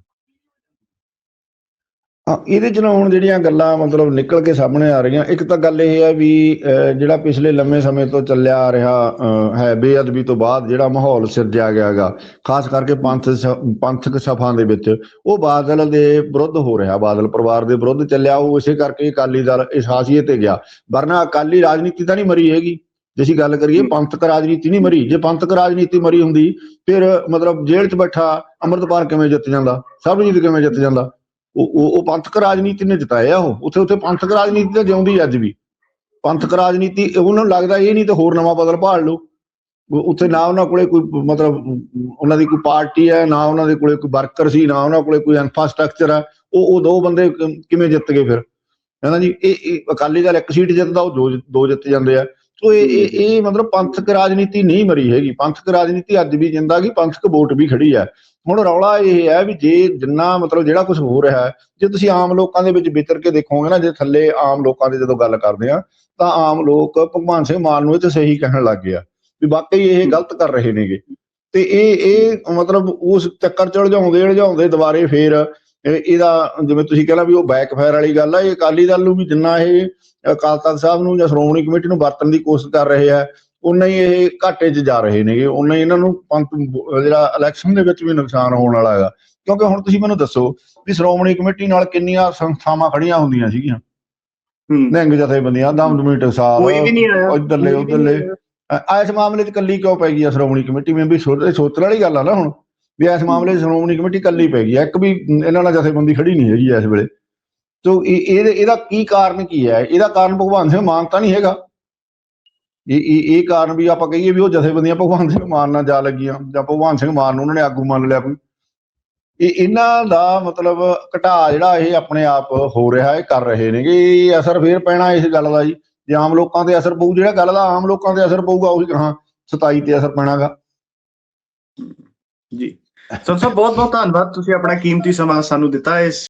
ਇਹਦੇ ਚ ਨਾ ਹੁਣ ਜਿਹੜੀਆਂ ਗੱਲਾਂ ਮਤਲਬ ਨਿਕਲ ਕੇ ਸਾਹਮਣੇ ਆ ਰਹੀਆਂ ਇੱਕ ਤਾਂ ਗੱਲ ਇਹ ਹੈ ਵੀ ਅਹ, ਜਿਹੜਾ ਪਿਛਲੇ ਲੰਮੇ ਸਮੇਂ ਤੋਂ ਚੱਲਿਆ ਆ ਰਿਹਾ ਅਹ, ਹੈ ਬੇਅਦਬੀ ਤੋਂ ਬਾਅਦ ਜਿਹੜਾ ਮਾਹੌਲ ਸਿਰਜਿਆ ਗਿਆਗਾ ਖਾਸ ਕਰਕੇ ਪੰਥ ਸ- ਪੰਥਕ ਸਫ਼ਾਂ ਦੇ ਵਿੱਚ ਉਹ ਬਾਦਲ ਦੇ ਵਿਰੁੱਧ ਹੋ ਰਿਹਾ ਬਾਦਲ ਪਰਿਵਾਰ ਦੇ ਵਿਰੁੱਧ ਚੱਲਿਆ ਉਹ ਇਸੇ ਕਰਕੇ ਅਕਾਲੀ ਦਲ ਇਸ ਹਾਸੀਏ ਤੇ ਗਿਆ। ਵਰਨਾ ਅਕਾਲੀ ਰਾਜਨੀਤੀ ਤਾਂ ਨਹੀਂ ਮਰੀ ਹੈਗੀ। ਜੇ ਅਸੀਂ ਗੱਲ ਕਰੀਏ ਪੰਥਕ ਰਾਜਨੀਤੀ ਨਹੀਂ ਮਰੀ ਜੇ ਪੰਥਕ ਰਾਜਨੀਤੀ ਮਰੀ ਹੁੰਦੀ ਫਿਰ ਮਤਲਬ ਜੇਲ੍ਹ 'ਚ ਬੈਠਾ ਅੰਮ੍ਰਿਤਪਾਲ ਕਿਵੇਂ ਜਿੱਤ ਜਾਂਦਾ? ਸਰਬਜੀਤ ਕਿਵੇਂ ਜਿੱਤ ਜਾਂਦਾ? ਉਹ ਉਹ ਪੰਥਕ ਰਾਜਨੀਤੀ ਨੇ ਜਿਤਾਇਆ ਉਹ। ਉੱਥੇ ਉੱਥੇ ਪੰਥਕ ਰਾਜਨੀਤੀ ਤਾਂ ਜਿਉਂਦੀ ਅੱਜ ਵੀ। ਪੰਥਕ ਰਾਜਨੀਤੀ ਉਹਨਾਂ ਨੂੰ ਲੱਗਦਾ ਇਹ ਨਹੀਂ ਤਾਂ ਹੋਰ ਨਵਾਂ ਬਦਲ ਭਾਲ ਲਓ। ਉੱਥੇ ਨਾ ਉਹਨਾਂ ਕੋਲੇ ਕੋਈ ਮਤਲਬ ਉਹਨਾਂ ਦੀ ਕੋਈ ਪਾਰਟੀ ਹੈ ਨਾ ਉਹਨਾਂ ਦੇ ਕੋਲੇ ਕੋਈ ਵਰਕਰ ਸੀ ਨਾ ਉਹਨਾਂ ਕੋਲੇ ਕੋਈ ਇਨਫਰਾਸਟ੍ਰਕਚਰ ਹੈ ਉਹ ਉਹ ਦੋ ਬੰਦੇ ਕਿਵੇਂ ਜਿੱਤ ਗਏ ਫਿਰ? ਹੈਨਾ ਜੀ? ਇਹ ਇਹ ਅਕਾਲੀ ਦਲ ਇੱਕ ਸੀਟ ਜਿੱਤਦਾ ਉਹ ਦੋ ਦੋ ਜਿੱਤ ਜਾਂਦੇ ਆ। ਸੋ ਇਹ ਇਹ ਮਤਲਬ ਪੰਥਕ ਰਾਜਨੀਤੀ ਨਹੀਂ ਮਰੀ ਹੈਗੀ। ਪੰਥਕ ਰਾਜਨੀਤੀ ਅੱਜ ਵੀ ਜਿੰਦਾ ਗੀ, ਪੰਥਕ ਵੋਟ ਵੀ ਖੜੀ ਹੈ। ਹੁਣ ਰੌਲਾ ਇਹ ਹੈ ਵੀ ਜੇ ਜਿੰਨਾ ਮਤਲਬ ਜਿਹੜਾ ਕੁਝ ਹੋ ਰਿਹਾ ਹੈ, ਜੇ ਤੁਸੀਂ ਆਮ ਲੋਕਾਂ ਦੇ ਵਿੱਚ ਵਿਚਰ ਕੇ ਦੇਖੋਗੇ ਨਾ, ਜੇ ਥੱਲੇ ਆਮ ਲੋਕਾਂ ਦੇ ਜਦੋਂ ਗੱਲ ਕਰਦੇ ਆ, ਤਾਂ ਆਮ ਲੋਕ ਭਗਵਾਨ ਸਿੰਘ ਮਾਨ ਨੂੰ ਇਹ ਤੇ ਸਹੀ ਕਹਿਣ ਲੱਗ ਗਏ ਆ ਵੀ ਵਾਕਈ ਇਹ ਗਲਤ ਕਰ ਰਹੇ ਨੇਗੇ। ਤੇ ਇਹ ਇਹ ਮਤਲਬ ਉਸ ਚੱਕਰ ਚ ਉਲਝਾਉਂਦੇ ਉਲਝਾਉਂਦੇ ਦੁਬਾਰੇ ਫੇਰ ਇਹਦਾ ਜਿਵੇਂ ਤੁਸੀਂ ਕਹਿੰਦਾ ਵੀ ਉਹ ਬੈਕਫਾਇਰ ਵਾਲੀ ਗੱਲ ਆ, ਇਹ ਅਕਾਲੀ ਦਲ ਨੂੰ ਵੀ ਜਿੰਨਾ ਇਹ ਅਕਾਲ ਤਖਤ ਸਾਹਿਬ ਨੂੰ ਜਾਂ ਸ਼੍ਰੋਮਣੀ ਕਮੇਟੀ ਨੂੰ ਵਰਤਣ ਦੀ ਕੋਸ਼ਿਸ਼ ਕਰ ਰਹੇ ਆ ਉਨਾ ਹੀ ਇਹ ਘਾਟੇ 'ਚ ਜਾ ਰਹੇ ਨੇਗੇ ਉਨਾ ਹੀ ਇਹਨਾਂ ਨੂੰ ਪੰਥ ਜਿਹੜਾ ਇਲੈਕਸ਼ਨ ਦੇ ਵਿੱਚ ਵੀ ਨੁਕਸਾਨ ਹੋਣ ਵਾਲਾ ਹੈਗਾ। ਕਿਉਂਕਿ ਹੁਣ ਤੁਸੀਂ ਮੈਨੂੰ ਦੱਸੋ ਵੀ ਸ਼੍ਰੋਮਣੀ ਕਮੇਟੀ ਨਾਲ ਕਿੰਨੀਆਂ ਸੰਸਥਾਵਾਂ ਖੜੀਆਂ ਹੁੰਦੀਆਂ ਸੀਗੀਆਂ? ਨਿਹੰਗ ਜਥੇਬੰਦੀਆਂ ਦਮਦਮੀ ਟਕਸਾਲ ਕੋਈ ਵੀ ਨਹੀਂ ਆਇਆ। ਉੱਧਰਲੇ। ਅ- ਇਸ ਮਾਮਲੇ 'ਚ ਕੱਲੀ ਕਿਉਂ ਪੈ ਗਈ ਆ ਸ਼੍ਰੋਮਣੀ ਕਮੇਟੀ? ਮੈਂ ਵੀ ਸੋਚ ਸੋਚਣ ਵਾਲੀ ਗੱਲ ਆ ਨਾ ਹੁਣ। ਵੀ ਇਸ ਮਾਮਲੇ 'ਚ ਸ਼੍ਰੋਮਣੀ ਕਮੇਟੀ ਕੱਲੀ ਪੈ ਗਈ ਆ। ਇੱਕ ਵੀ ਇਹਨਾਂ ਨਾਲ ਜਥੇਬੰਦੀ ਖੜੀ ਨਹੀਂ ਹੈਗੀ ਇਸ ਵੇਲੇ। ਤੋ ਇਹ ਇਹਦੇ, ਇਹਦਾ ਕੀ ਕਾਰਨ ਕੀ ਹੈ? ਇਹਦਾ ਕਾਰਨ ਭਗਵਾਨ ਸਿੰਘ ਮਾਨ ਤਾਂ ਨਹੀਂ ਹੈਗਾ। ਇਹ ਇਹ ਇਹ ਕਾਰਨ ਵੀ ਆਪਾਂ ਕਹੀਏ ਵੀ ਉਹ ਜਥੇਬੰਦੀਆਂ ਭਗਵਾਨ ਸਿੰਘ ਮਾਨ ਨਾਲ ਜਾ ਲੱਗੀਆਂ, ਜਾਂ ਭਗਵਾਨ ਸਿੰਘ ਮਾਨ ਨੂੰ ਉਹਨਾਂ ਨੇ ਆਗੂ ਮੰਨ ਲਿਆ ਕੋਈ। ਇਹ, ਇਹਨਾਂ ਦਾ ਮਤਲਬ ਘਟਾ ਜਿਹੜਾ ਇਹ ਆਪਣੇ ਆਪ ਹੋ ਰਿਹਾ ਹੈ ਕਰ ਰਹੇ ਨੇਗੇ। ਇਹ ਅਸਰ ਫੇਰ ਪੈਣਾ ਇਸ ਗੱਲ ਦਾ ਜੀ। ਜੇ ਆਮ ਲੋਕਾਂ ਤੇ ਅਸਰ ਪਊ, ਜਿਹੜਾ ਗੱਲ ਦਾ ਆਮ ਲੋਕਾਂ ਤੇ ਅਸਰ ਪਊਗਾ, ਉਹੀ ਕਹਾਂ 27 ਤੇ ਅਸਰ ਪੈਣਾਗਾ। ਜੀ। ਸਭ ਸਾਹਿਬ ਬਹੁਤ ਬਹੁਤ ਧੰਨਵਾਦ। ਤੁਸੀਂ ਆਪਣਾ ਕੀਮਤੀ ਸਮਾਂ ਸਾਨੂੰ ਦਿੱਤਾ ਇਸ